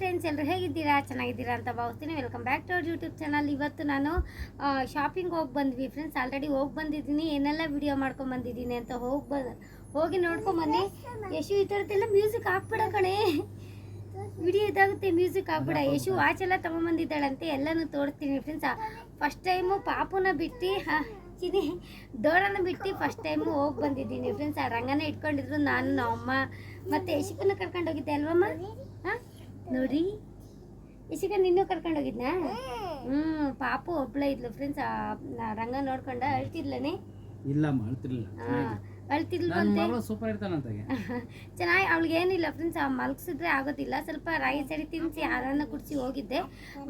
Friends ಎಲ್ಲರೂ ಹೇಗಿದ್ದೀರಾ? ಚೆನ್ನಾಗಿದ್ದೀರಾ ಅಂತ ಭಾವಿಸ್ತೀನಿ. Welcome back to our YouTube channel ಇವತ್ತು ನಾನು ಶಾಪಿಂಗ್ ಹೋಗಿ ಬಂದ್ವಿ ಫ್ರೆಂಡ್ಸ್ ಆಲ್ರೆಡಿ ಹೋಗಿ ಬಂದಿದ್ದೀನಿ. ಏನೆಲ್ಲ ವಿಡಿಯೋ ಮಾಡ್ಕೊಂಡು ಬಂದಿದ್ದೀನಿ ಅಂತ ಹೋಗಿ ಬ ಹೋಗಿ ನೋಡ್ಕೊಂಬನ್ನಿ ಯಶು ಈ ಥರದ್ದೆಲ್ಲ ಮ್ಯೂಸಿಕ್ ಹಾಕ್ಬಿಡ ಕಣೆ. ವಿಡಿಯೋ ಇದಾಗುತ್ತೆ ಮ್ಯೂಸಿಕ್ ಹಾಕ್ಬಿಡ. ಯಶು ವಾಚೆಲ್ಲ ತೊಗೊಂಬಂದಿದ್ದಾಳಂತೆ. ಎಲ್ಲನೂ ತೋರಿಸ್ತೀನಿ ಫ್ರೆಂಡ್ಸ್ ಫಸ್ಟ್ ಟೈಮು ಪಾಪುನ ಬಿಟ್ಟು ಹಾಂ ಚಿನಿ ಡೋರನ್ನ ಬಿಟ್ಟು ಫಸ್ಟ್ ಟೈಮು ಹೋಗಿ ಬಂದಿದ್ದೀನಿ ಫ್ರೆಂಡ್ಸ್ ಆ ರಂಗನೇ ಇಟ್ಕೊಂಡಿದ್ರು. ನಾನು ನಮ್ಮ ಅಮ್ಮ ಮತ್ತು ಯಶಿಕನ್ನ ಕರ್ಕೊಂಡು ಹೋಗಿದ್ದೆ ಅಲ್ವಮ್ಮ? ನೋಡಿ. ಇಸಿಗ ನಿನ್ನೂ ಕರ್ಕೊಂಡು ಹೋಗಿದ್ನಾ? ಹ್ಞೂ ಪಾಪು ಒಬ್ಳೆ ಇದ್ಲು. ಫ್ರೆಂಡ್ಸ್ ರಂಗ ನೋಡ್ಕೊಂಡ ಅಳ್ತಿದ್ಲನೇ? ಇಲ್ಲ ಮಾಡ್ತಿರ್ಲಿಲ್ಲ ಸೂಪರ್ ಚೆನ್ನಾಗಿ ಅವಳಿಗೆ ಏನಿಲ್ಲ ಫ್ರೆಂಡ್ಸ್ ಮಲಗಿಸಿದ್ರೆ ಆಗೋದಿಲ್ಲ. ಸ್ವಲ್ಪ ರಾಗಿ ಸರಿ ತಿನ್ನಿಸಿ ಹಾಲನ್ನು ಕುಡಿಸಿ ಹೋಗಿದ್ದೆ.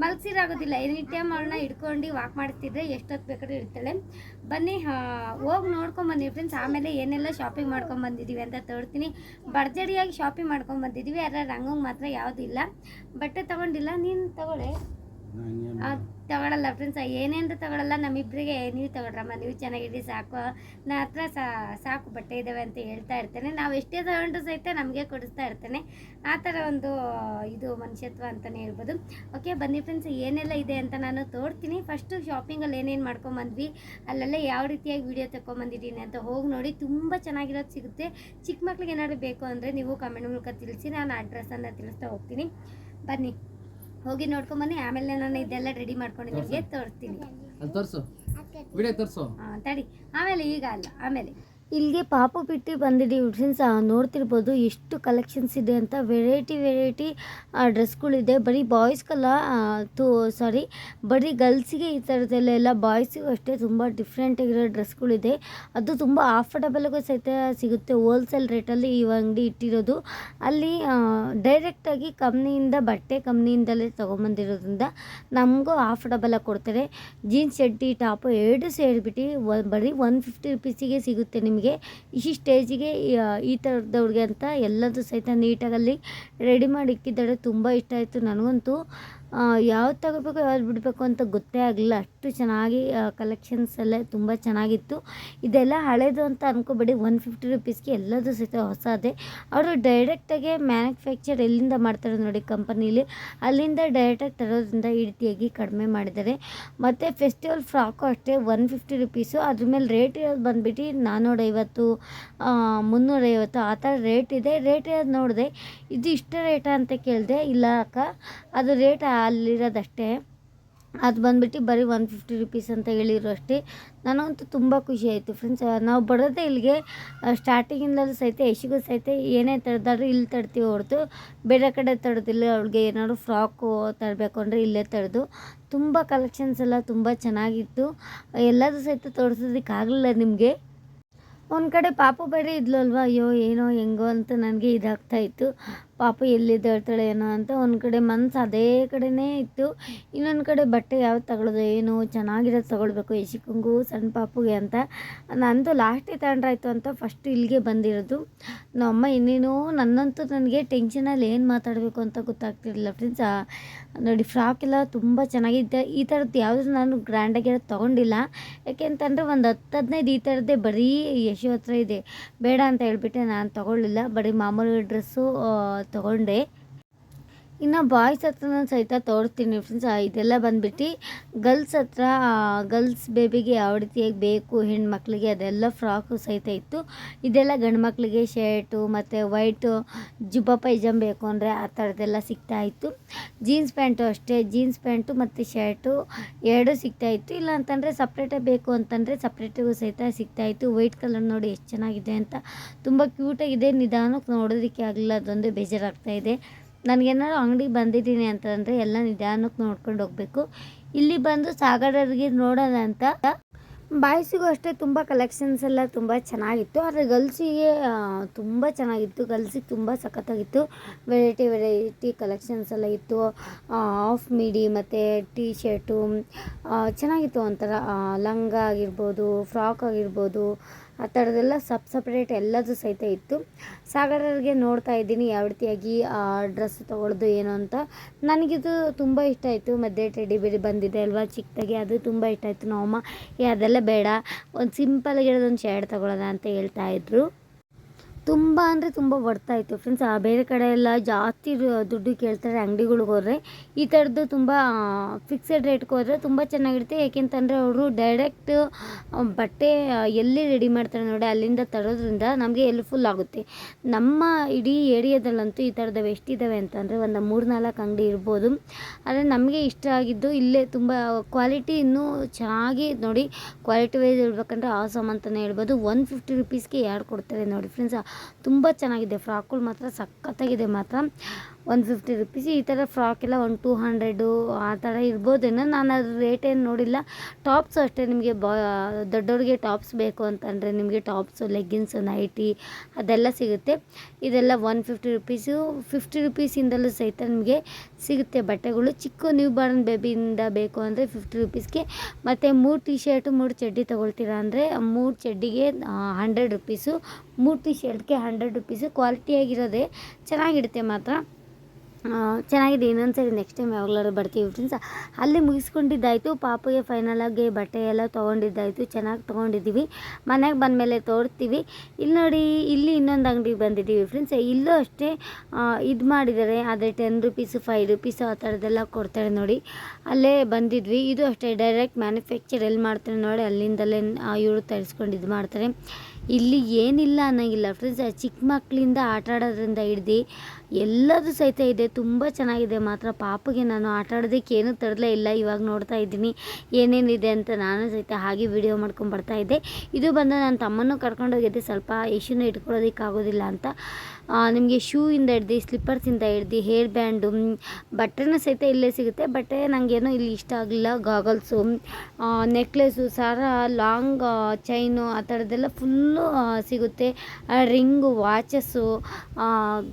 ಮಲಗಿಸಿದ್ರೆ ಆಗೋದಿಲ್ಲ ಎನಿ ಟೈಮ್ ಅವಳನ್ನ ಹಿಡ್ಕೊಂಡು ವಾಕ್ ಮಾಡ್ತಿದ್ರೆ ಎಷ್ಟೊತ್ತು ಬೇಕಾದ್ರೂ ಇರ್ತಾಳೆ. ಬನ್ನಿ ಹೋಗಿ ನೋಡ್ಕೊಂಬನ್ನಿ ಫ್ರೆಂಡ್ಸ್ ಆಮೇಲೆ ಏನೆಲ್ಲ ಶಾಪಿಂಗ್ ಮಾಡ್ಕೊಂಬಂದಿದ್ದೀವಿ ಅಂತ ತೋರ್ತೀನಿ ಭರ್ಜರಿಯಾಗಿ ಶಾಪಿಂಗ್ ಮಾಡ್ಕೊಂಬಂದಿದ್ದೀವಿ ಬಂದಿದ್ದೀವಿ ಆದರೆ ರಂಗಂಗೆ ಮಾತ್ರ ಯಾವುದಿಲ್ಲ ಬಟ್ಟೆ ತೊಗೊಂಡಿಲ್ಲ. ನೀನು ತಗೊಳ್ಳೆ. ತಗೊಳಲ್ಲ ಫ್ರೆಂಡ್ಸ್ ಏನೇನು ತಗೊಳಲ್ಲ ನಮ್ಮಿಬ್ಬರಿಗೆ ನೀವು ತಗೊಳ್ರಮ್ಮ, ನೀವು ಚೆನ್ನಾಗಿದ್ದೀವಿ ಸಾಕು. ನನ್ನ ಹತ್ರ ಸಾಕು ಬಟ್ಟೆ ಇದ್ದಾವೆ ಅಂತ ಹೇಳ್ತಾ ಇರ್ತೇನೆ. ನಾವು ಎಷ್ಟೇ ತಗೊಂಡ್ರು ಸಹಿತ ನಮಗೆ ಕೊಡಿಸ್ತಾ ಇರ್ತೇನೆ. ಆ ಥರ ಒಂದು, ಇದು ಮನುಷ್ಯತ್ವ ಅಂತಲೇ ಹೇಳ್ಬೋದು. ಓಕೆ ಬನ್ನಿ ಫ್ರೆಂಡ್ಸ್ ಏನೆಲ್ಲ ಇದೆ ಅಂತ ನಾನು ತೋರ್ತೀನಿ. ಫಸ್ಟು ಶಾಪಿಂಗಲ್ಲಿ ಏನೇನು ಮಾಡ್ಕೊಂಬಂದ್ವಿ, ಅಲ್ಲೆಲ್ಲ ಯಾವ ರೀತಿಯಾಗಿ ವೀಡಿಯೋ ತಗೊಂಬಂದಿದ್ದೀನಿ ಅಂತ ಹೋಗಿ ನೋಡಿ. ತುಂಬ ಚೆನ್ನಾಗಿರೋದು ಸಿಗುತ್ತೆ. ಚಿಕ್ಕ ಮಕ್ಳಿಗೆ ಏನಾದರೂ ಬೇಕು ಅಂದರೆ ನೀವು ಕಮೆಂಟ್ ಮೂಲಕ ತಿಳಿಸಿ, ನಾನು ಅಡ್ರೆಸ್ಸನ್ನು ತಿಳಿಸ್ತಾ ಹೋಗ್ತೀನಿ. ಬನ್ನಿ. ಹೋಗಿ ನೋಡ್ಕೊಂಬನ್ನಿ. ಆಮೇಲೆ ನಾನು ಇದೆಲ್ಲ ರೆಡಿ ಮಾಡ್ಕೊಂಡು ನಿಮಗೆ ತೋರಿಸ್ತೀನಿ ತೋರಿಸು ತೋರಿಸು. ವಿಡಿಯೋ ತೋರ್ಸು. ಹಾಂ ತಡಿ. ಆಮೇಲೆ ಈಗ ಅಲ್ಲ ಆಮೇಲೆ. ಇಲ್ಲಿಗೆ ಪಾಪು ಬಿಟ್ಟು ಬಂದಿದ್ದೀವಿ ಫ್ರೆಂಡ್ಸ್ ನೋಡ್ತಿರ್ಬೋದು. ಎಷ್ಟು ಕಲೆಕ್ಷನ್ಸ್ ಇದೆ ಅಂತ. ವೆರೈಟಿ ವೆರೈಟಿ ಡ್ರೆಸ್ಗಳಿದೆ ಬರೀ ಬಾಯ್ಸ್ಗಲ್ಲ ತೂ ಸಾರಿ ಬರೀ ಗರ್ಲ್ಸಿಗೆ ಈ ಥರದ್ದೆಲ್ಲ ಎಲ್ಲ ಬಾಯ್ಸಿಗೂ ಅಷ್ಟೇ ತುಂಬ ಡಿಫ್ರೆಂಟಾಗಿರೋ ಡ್ರೆಸ್ಗಳಿದೆ ಅದು ತುಂಬ ಆಫರ್ಡಬಲ್ಗೂ ಸಹಿತ ಸಿಗುತ್ತೆ. ಹೋಲ್ಸೇಲ್ ರೇಟಲ್ಲಿ ಈ ಅಂಗಡಿ ಇಟ್ಟಿರೋದು. ಅಲ್ಲಿ ಡೈರೆಕ್ಟಾಗಿ ಕಂಪ್ನಿಯಿಂದ, ಬಟ್ಟೆ ಕಂಪ್ನಿಯಿಂದಲೇ ತೊಗೊಂಬಂದಿರೋದ್ರಿಂದ ನಮಗೂ ಆಫರ್ಡಬಲಾಗಿ ಕೊಡ್ತಾರೆ. ಜೀನ್ಸ್ ಚಡ್ಡಿ ಟಾಪು ಎರಡು ಸೇರಿಬಿಟ್ಟು ಬರೀ ಒನ್ ಫಿಫ್ಟಿ ರುಪೀಸಿಗೆ ಸಿಗುತ್ತೆ ನಿಮಗೆ. ಈ ಸ್ಟೇಜಿಗೆ, ಈ ಥರದವ್ರಿಗೆ ಅಂತ ಎಲ್ಲದೂ ಸಹಿತ ನೀಟಾಗಿ ಅಲ್ಲಿ ರೆಡಿ ಮಾಡಿ ಇಕ್ಕಿದ್ದಾರೆ ತುಂಬ ಇಷ್ಟ ಆಯಿತು ನನಗಂತೂ. ಯಾವ್ದು ತಗೋಬೇಕು, ಯಾವ್ದು ಬಿಡಬೇಕು ಅಂತ ಗೊತ್ತೇ ಆಗಲಿಲ್ಲ. ಅಷ್ಟು ಚೆನ್ನಾಗಿ ಕಲೆಕ್ಷನ್ಸ್ ಎಲ್ಲ ತುಂಬ ಚೆನ್ನಾಗಿತ್ತು. ಇದೆಲ್ಲ ಹಳೇದು ಅಂತ ಅಂದ್ಕೋಬೇಡಿ ಒನ್ ಫಿಫ್ಟಿ ರುಪೀಸ್ಗೆ ಎಲ್ಲದೂ ಸಹಿತ ಹೊಸದೇ. ಅವರು ಡೈರೆಕ್ಟಾಗಿ ಮ್ಯಾನುಫ್ಯಾಕ್ಚರ್ ಎಲ್ಲಿಂದ ಮಾಡ್ತಾರೆ ನೋಡಿ ಕಂಪನೀಲಿ ಅಲ್ಲಿಂದ ಡೈರೆಕ್ಟಾಗಿ ತರೋದ್ರಿಂದ ಈ ರೀತಿಯಾಗಿ ಕಡಿಮೆ ಮಾಡಿದ್ದಾರೆ. ಮತ್ತು ಫೆಸ್ಟಿವಲ್ ಫ್ರಾಕು ಅಷ್ಟೇ ಒನ್ ಫಿಫ್ಟಿ ರುಪೀಸು ಅದ್ರ ಮೇಲೆ ರೇಟ್ ಇರೋದು ಬಂದುಬಿಟ್ಟು ನಾನ್ನೂರೈವತ್ತು ಮುನ್ನೂರೈವತ್ತು, ಆ ಥರ ರೇಟ್ ಇದೆ. ರೇಟ್ ಇರೋದು ನೋಡಿದೆ, ಇದು ಇಷ್ಟು ರೇಟಾ ಅಂತ ಕೇಳಿದೆ, ಇಲ್ಲ ಅಕ್ಕ. ಅದು ರೇಟ್ ಅಲ್ಲಿರೋದಷ್ಟೇ. ಅದು ಬಂದ್ಬಿಟ್ಟು ಬರೀ ಒನ್ ಫಿಫ್ಟಿ ರುಪೀಸ್ ಅಂತ ಹೇಳಿರೋ ಅಷ್ಟೇ. ನನಗಂತೂ ತುಂಬ ಖುಷಿ ಆಯಿತು ಫ್ರೆಂಡ್ಸ್ ನಾವು ಬರೋದೇ ಇಲ್ಲಿಗೆ ಸ್ಟಾರ್ಟಿಂಗಿಂದಲೂ ಸಹಿತ ಯಶಿಗೂ ಸಹಿತ ಏನೇ ತಡೆದಾದ್ರೂ ಇಲ್ಲಿ ತಡ್ತೀವಿ ಹೊರತು ಬೇರೆ ಕಡೆ ತಡೆದಿಲ್ಲ. ಅವಳಿಗೆ ಏನಾದ್ರು ಫ್ರಾಕು ತರಬೇಕು ಅಂದರೆ ಇಲ್ಲೇ ತಡೆದು. ತುಂಬ ಕಲೆಕ್ಷನ್ಸ್ ಎಲ್ಲ ತುಂಬ ಚೆನ್ನಾಗಿತ್ತು. ಎಲ್ಲದೂ ಸಹಿತ ತೋರಿಸೋದಕ್ಕಾಗಲಿಲ್ಲ ನಿಮಗೆ? ಒಂದು ಕಡೆ ಪಾಪು ಬೇರೆ ಇದ್ಲಲ್ವ ಅಯ್ಯೋ, ಏನೋ ಹೆಂಗೋ ಅಂತ ನನಗೆ ಇದಾಗ್ತಾ ಇತ್ತು. ಪಾಪು ಎಲ್ಲಿದ್ದಾಳ್ತಾಳೆ ಏನೋ ಅಂತ ಒಂದು ಕಡೆ ಮನ್ಸು ಅದೇ ಕಡೆನೇ ಇತ್ತು. ಇನ್ನೊಂದು ಕಡೆ ಬಟ್ಟೆ ಯಾವ್ದು ತಗೊಳ್ಳೋದು ಏನು ಚೆನ್ನಾಗಿರೋದು ತಗೊಳ್ಬೇಕು ಯಶಿಕಂಗೂ ಸಣ್ಣ ಪಾಪುಗೆ ಅಂತ. ನಂದು ಲಾಸ್ಟಿಗೆ ತಗೊಂಡ್ರಾಯ್ತು ಅಂತ ಫಸ್ಟ್ ಇಲ್ಲಿಗೆ ಬಂದಿರೋದು. ನಮ್ಮಮ್ಮ ಇನ್ನೇನು ನನ್ನಂತೂ ನನಗೆ ಟೆನ್ಷನಲ್ಲಿ ಏನು ಮಾತಾಡಬೇಕು ಅಂತ ಗೊತ್ತಾಗ್ತಿರಲಿಲ್ಲ ಫ್ರೆಂಡ್ಸ್ ನೋಡಿ ಫ್ರಾಕ್ ಎಲ್ಲ ತುಂಬ ಚೆನ್ನಾಗಿದೆ. ಈ ಥರದ್ದು ಯಾವುದು ನಾನು ಗ್ರ್ಯಾಂಡಾಗಿ ತೊಗೊಂಡಿಲ್ಲ. ಯಾಕೆಂತಂದರೆ ಒಂದು ಹತ್ತು ಹದಿನೈದು ಈ ಥರದ್ದೇ ಬರೀ ಯಶು ಹತ್ರ ಇದೆ. ಬೇಡ ಅಂತ ಹೇಳ್ಬಿಟ್ಟೆ ನಾನು ತೊಗೊಳ್ಳಿಲ್ಲ. ಬರೀ ಮಾಮೂಲಿ ಡ್ರೆಸ್ಸು ತೊಗೊಂಡೆ. ಇನ್ನು ಬಾಯ್ಸ್ ಹತ್ರನೂ ಸಹಿತ ತೋರಿಸ್ತೀನಿ ಫ್ರೆಂಡ್ಸ್ ಇದೆಲ್ಲ ಬಂದ್ಬಿಟ್ಟು ಗರ್ಲ್ಸ್ ಹತ್ರ ಗರ್ಲ್ಸ್ ಬೇಬಿಗೆ ಯಾವ ರೀತಿಯಾಗಿ ಬೇಕು, ಹೆಣ್ಮಕ್ಳಿಗೆ ಅದೆಲ್ಲ ಫ್ರಾಕು ಸಹಿತ ಇತ್ತು. ಇದೆಲ್ಲ ಗಂಡು ಮಕ್ಕಳಿಗೆ ಶರ್ಟು ಮತ್ತು ವೈಟು ಜುಬ್ಬ ಪೈಜಾಮ್ ಬೇಕು ಅಂದರೆ ಆ ಥರದ್ದೆಲ್ಲ ಸಿಗ್ತಾ ಇತ್ತು. ಜೀನ್ಸ್ ಪ್ಯಾಂಟು ಅಷ್ಟೇ ಜೀನ್ಸ್ ಪ್ಯಾಂಟು ಮತ್ತು ಶರ್ಟು ಎರಡೂ ಸಿಗ್ತಾ ಇತ್ತು. ಇಲ್ಲ ಅಂತಂದರೆ ಸಪ್ರೇಟಾಗಿ ಬೇಕು ಅಂತಂದರೆ ಸಪ್ರೇಟಿಗೂ ಸಹಿತ ಸಿಗ್ತಾ ಇತ್ತು. ವೈಟ್ ಕಲರ್ ನೋಡಿ ಎಷ್ಟು ಚೆನ್ನಾಗಿದೆ ಅಂತ. ತುಂಬ ಕ್ಯೂಟಾಗಿದೆ ನಿಧಾನಕ್ಕೆ ನೋಡೋದಕ್ಕೆ ಆಗಲಿಲ್ಲ, ಅದೊಂದು ಬೇಜಾರಾಗ್ತಾ ಇದೆ. ನನಗೇನಾದ್ರು ಅಂಗಡಿಗೆ ಬಂದಿದ್ದೀನಿ ಅಂತಂದರೆ ಎಲ್ಲ ನಿಧಾನಕ್ಕೆ ನೋಡ್ಕೊಂಡು ಹೋಗಬೇಕು. ಇಲ್ಲಿ ಬಂದು ಸಾಗರರಿಗೆ ನೋಡೋಣ ಅಂತ. ಬಾಯ್ಸಿಗೂ ಅಷ್ಟೇ ತುಂಬ ಕಲೆಕ್ಷನ್ಸ್ ಎಲ್ಲ ತುಂಬ ಚೆನ್ನಾಗಿತ್ತು. ಆದರೆ ಗರ್ಲ್ಸಿಗೆ ತುಂಬ ಚೆನ್ನಾಗಿತ್ತು. ಗರ್ಲ್ಸಿಗೆ ತುಂಬ ಸಖತ್ತಾಗಿತ್ತು. ವೆರೈಟಿ ವೆರೈಟಿ ಕಲೆಕ್ಷನ್ಸ್ ಎಲ್ಲ ಇತ್ತು. ಆಫ್ ಮಿಡಿ ಮತ್ತು ಟೀ ಶರ್ಟು ಚೆನ್ನಾಗಿತ್ತು ಒಂಥರ. ಲಂಗ ಆಗಿರ್ಬೋದು ಫ್ರಾಕ್ ಆಗಿರ್ಬೋದು ಆ ಥರದ್ದೆಲ್ಲ ಸಪ್ ಸಪ್ರೇಟ್ ಎಲ್ಲದೂ ಸಹಿತ ಇತ್ತು. ಸಾಗರರಿಗೆ ನೋಡ್ತಾ ಇದ್ದೀನಿ ಯಾವ ರೀತಿಯಾಗಿ ಆ ಡ್ರೆಸ್ ತೊಗೊಳ್ದು ಏನು ಅಂತ. ನನಗಿದು ತುಂಬ ಇಷ್ಟ ಆಯಿತು. ಮಧ್ಯೆ ಟೆಡಿ ಬೇರೆ ಬಂದಿದೆ ಅಲ್ವಾ ಚಿಕ್ಕದಾಗಿ. ಅದು ತುಂಬ ಇಷ್ಟ ಆಯಿತು. ನಮ್ಮಮ್ಮ ಏ, ಅದೆಲ್ಲ ಬೇಡ. ಒಂದು ಸಿಂಪಲ್ ಒಂದು ಶರ್ಟ್ ತೊಗೊಳ್ಳೋಣ ಅಂತ ಹೇಳ್ತಾ ಇದ್ರು. ತುಂಬ ಅಂದರೆ ತುಂಬ ಇತ್ತು. ಫ್ರೆಂಡ್ಸ್ ಬೇರೆ ಕಡೆ ಎಲ್ಲ ಜಾಸ್ತಿ ದುಡ್ಡು ಕೇಳ್ತಾರೆ, ಅಂಗಡಿಗಳಿಗೆ ಹೋದರೆ. ಈ ಥರದ್ದು ತುಂಬ ಫಿಕ್ಸೆಡ್ ರೇಟ್ಗೆ ಹೋದರೆ ತುಂಬ ಚೆನ್ನಾಗಿರುತ್ತೆ. ಏಕೆಂತಂದರೆ ಅವರು ಡೈರೆಕ್ಟ್ ಬಟ್ಟೆ ಎಲ್ಲಿ ರೆಡಿ ಮಾಡ್ತಾರೆ ನೋಡಿ, ಅಲ್ಲಿಂದ ತರೋದ್ರಿಂದ ನಮಗೆ ಎಲ್ಪ್ಫುಲ್ ಆಗುತ್ತೆ. ನಮ್ಮ ಇಡೀ ಏರಿಯಾದಲ್ಲಂತೂ ಈ ಥರದ ಎಷ್ಟಿದ್ದಾವೆ ಅಂತಂದರೆ ಒಂದು ಮೂರು ನಾಲ್ಕು ಅಂಗಡಿ ಇರ್ಬೋದು. ಆದರೆ ನಮಗೆ ಇಷ್ಟ ಆಗಿದ್ದು ಇಲ್ಲೇ ತುಂಬ ಕ್ವಾಲಿಟಿ ಇನ್ನೂ ಚೆನ್ನಾಗಿ ನೋಡಿ ಕ್ವಾಲಿಟಿ ವೈಸ್ ಹೇಳ್ಬೇಕಂದ್ರೆ ಆಸಮ್ ಅಂತಲೇ ಹೇಳ್ಬೋದು. ಒನ್ ಫಿಫ್ಟಿ ರುಪೀಸ್ಗೆ ಯಾರು ಕೊಡ್ತಾರೆ ನೋಡಿ ಫ್ರೆಂಡ್ಸ್ ತುಂಬ ಚೆನ್ನಾಗಿದೆ. ಫ್ರಾಕ್ಗಳು ಮಾತ್ರ ಸಖತ್ತಾಗಿದೆ ಮಾತ್ರ. ಒನ್ ಫಿಫ್ಟಿ ರುಪೀಸ್, ಈ ಥರ ಫ್ರಾಕ್ ಎಲ್ಲ ಒಂದು ಟೂ ಹಂಡ್ರೆಡು ಆ ಥರ ಇರ್ಬೋದೇನೋ ನಾನು ಅದ್ರ ರೇಟ್ ಏನು ನೋಡಿಲ್ಲ. ಟಾಪ್ಸು ಅಷ್ಟೇ ನಿಮಗೆ ಬಾ, ದೊಡ್ಡವ್ರಿಗೆ ಟಾಪ್ಸ್ ಬೇಕು ಅಂತಂದರೆ ನಿಮಗೆ ಟಾಪ್ಸು ಲೆಗ್ಗಿನ್ಸು ನೈಟಿ ಅದೆಲ್ಲ ಸಿಗುತ್ತೆ. ಇದೆಲ್ಲ ಒನ್ ಫಿಫ್ಟಿ ರುಪೀಸು, ಫಿಫ್ಟಿ ರುಪೀಸಿಂದಲೂ ಸಹಿತ ನಿಮಗೆ ಸಿಗುತ್ತೆ. ಬಟ್ಟೆಗಳು ಚಿಕ್ಕ ನ್ಯೂ ಬಾರ್ನ್ ಬೇಬಿಯಿಂದ ಬೇಕು ಅಂದರೆ ಫಿಫ್ಟಿ ರುಪೀಸ್ಗೆ ಮತ್ತು ಮೂರು ಟಿ ಶರ್ಟು ಮೂರು ಚಡ್ಡಿ ತೊಗೊಳ್ತೀರಾ ಅಂದರೆ ಮೂರು ಚಡ್ಡಿಗೆ ಹಂಡ್ರೆಡ್ ರುಪೀಸು, ಮೂರು ಟಿ ಶರ್ಟ್ಗೆ ಹಂಡ್ರೆಡ್ ರುಪೀಸು. ಕ್ವಾಲಿಟಿಯಾಗಿರೋದೇ ಚೆನ್ನಾಗಿರುತ್ತೆ ಮಾತ್ರ. ಚೆನ್ನಾಗಿದೆ, ಇನ್ನೊಂದು ಸರಿ ನೆಕ್ಸ್ಟ್ ಟೈಮ್ ಯಾವಾಗಲಾದ್ರು ಬರ್ತೀವಿ ಫ್ರೆಂಡ್ಸ್ ಅಲ್ಲಿ ಮುಗಿಸ್ಕೊಂಡಿದ್ದಾಯಿತು, ಪಾಪಗೆ ಫೈನಲಾಗಿ ಬಟ್ಟೆ ಎಲ್ಲ ತೊಗೊಂಡಿದ್ದಾಯಿತು, ಚೆನ್ನಾಗಿ ತೊಗೊಂಡಿದ್ದೀವಿ. ಮನೆಗೆ ಬಂದಮೇಲೆ ತೋರಿಸ್ತೀವಿ ಇಲ್ಲಿ ನೋಡಿ, ಇಲ್ಲಿ ಇನ್ನೊಂದು ಅಂಗಡಿಗೆ ಬಂದಿದ್ದೀವಿ ಫ್ರೆಂಡ್ಸ್ ಇಲ್ಲೂ ಅಷ್ಟೇ ಇದು ಮಾಡಿದ್ದಾರೆ. ಆದರೆ ಟೆನ್ ರುಪೀಸು ಫೈವ್ ರುಪೀಸು ಆ ಥರದ್ದೆಲ್ಲ ಕೊಡ್ತಾರೆ ನೋಡಿ. ಅಲ್ಲೇ ಬಂದಿದ್ವಿ. ಇದು ಅಷ್ಟೇ ಡೈರೆಕ್ಟ್ ಮ್ಯಾನುಫ್ಯಾಕ್ಚರ್ ಎಲ್ಲಿ ಮಾಡ್ತಾರೆ ನೋಡಿ, ಅಲ್ಲಿಂದಲೇ ಇವರು ತರಿಸ್ಕೊಂಡು ಇದು ಮಾಡ್ತಾರೆ. ಇಲ್ಲಿ ಏನಿಲ್ಲ ಅನ್ನೋಂಗಿಲ್ಲ ಫ್ರೆಂಡ್ಸ್ ಚಿಕ್ಕ ಮಕ್ಕಳಿಂದ ಆಟ ಆಡೋದ್ರಿಂದ ಹಿಡ್ದು ಎಲ್ಲದೂ ಸಹಿತ ಇದೆ, ತುಂಬ ಚೆನ್ನಾಗಿದೆ. ಮಾತ್ರ ಪಾಪಗೆ ನಾನು ಆಟ ಆಡೋದಕ್ಕೆ ಏನೂ ತರಲೇ ಇಲ್ಲ. ಇವಾಗ ನೋಡ್ತಾ ಇದ್ದೀನಿ ಏನೇನಿದೆ ಅಂತ ನಾನು ಸಹಿತ ಹಾಗೆ ವಿಡಿಯೋ ಮಾಡ್ಕೊಂಡು ಬರ್ತಾ ಇದ್ದೆ. ಇದು ಬಂದು ನನ್ನ ತಮ್ಮನೂ ಕರ್ಕೊಂಡು ಹೋಗಿದ್ದೆ ಸ್ವಲ್ಪ ಇಟ್ಕೊಳ್ಳೋದಿಕ್ಕೆ ಆಗೋದಿಲ್ಲ ಅಂತ ನಿಮಗೆ ಶೂ ಇಂದ ಹಿಡ್ದು ಸ್ಲಿಪ್ಪರ್ಸಿಂದ ಹಿಡ್ದು ಹೇರ್ ಬ್ಯಾಂಡು ಬಟ್ಟೆನೂ ಸಹಿತ ಇಲ್ಲೇ ಸಿಗುತ್ತೆ. ಬಟ್ಟೆ ನನಗೇನು ಇಲ್ಲಿ ಇಷ್ಟ ಆಗಲಿಲ್ಲ ಗಾಗಲ್ಸು ನೆಕ್ಲೆಸು ಸರ ಲಾಂಗ್ ಚೈನು ಆ ಥರದ್ದೆಲ್ಲ ಫುಲ್ಲು ಸಿಗುತ್ತೆ. ರಿಂಗು ವಾಚಸ್ಸು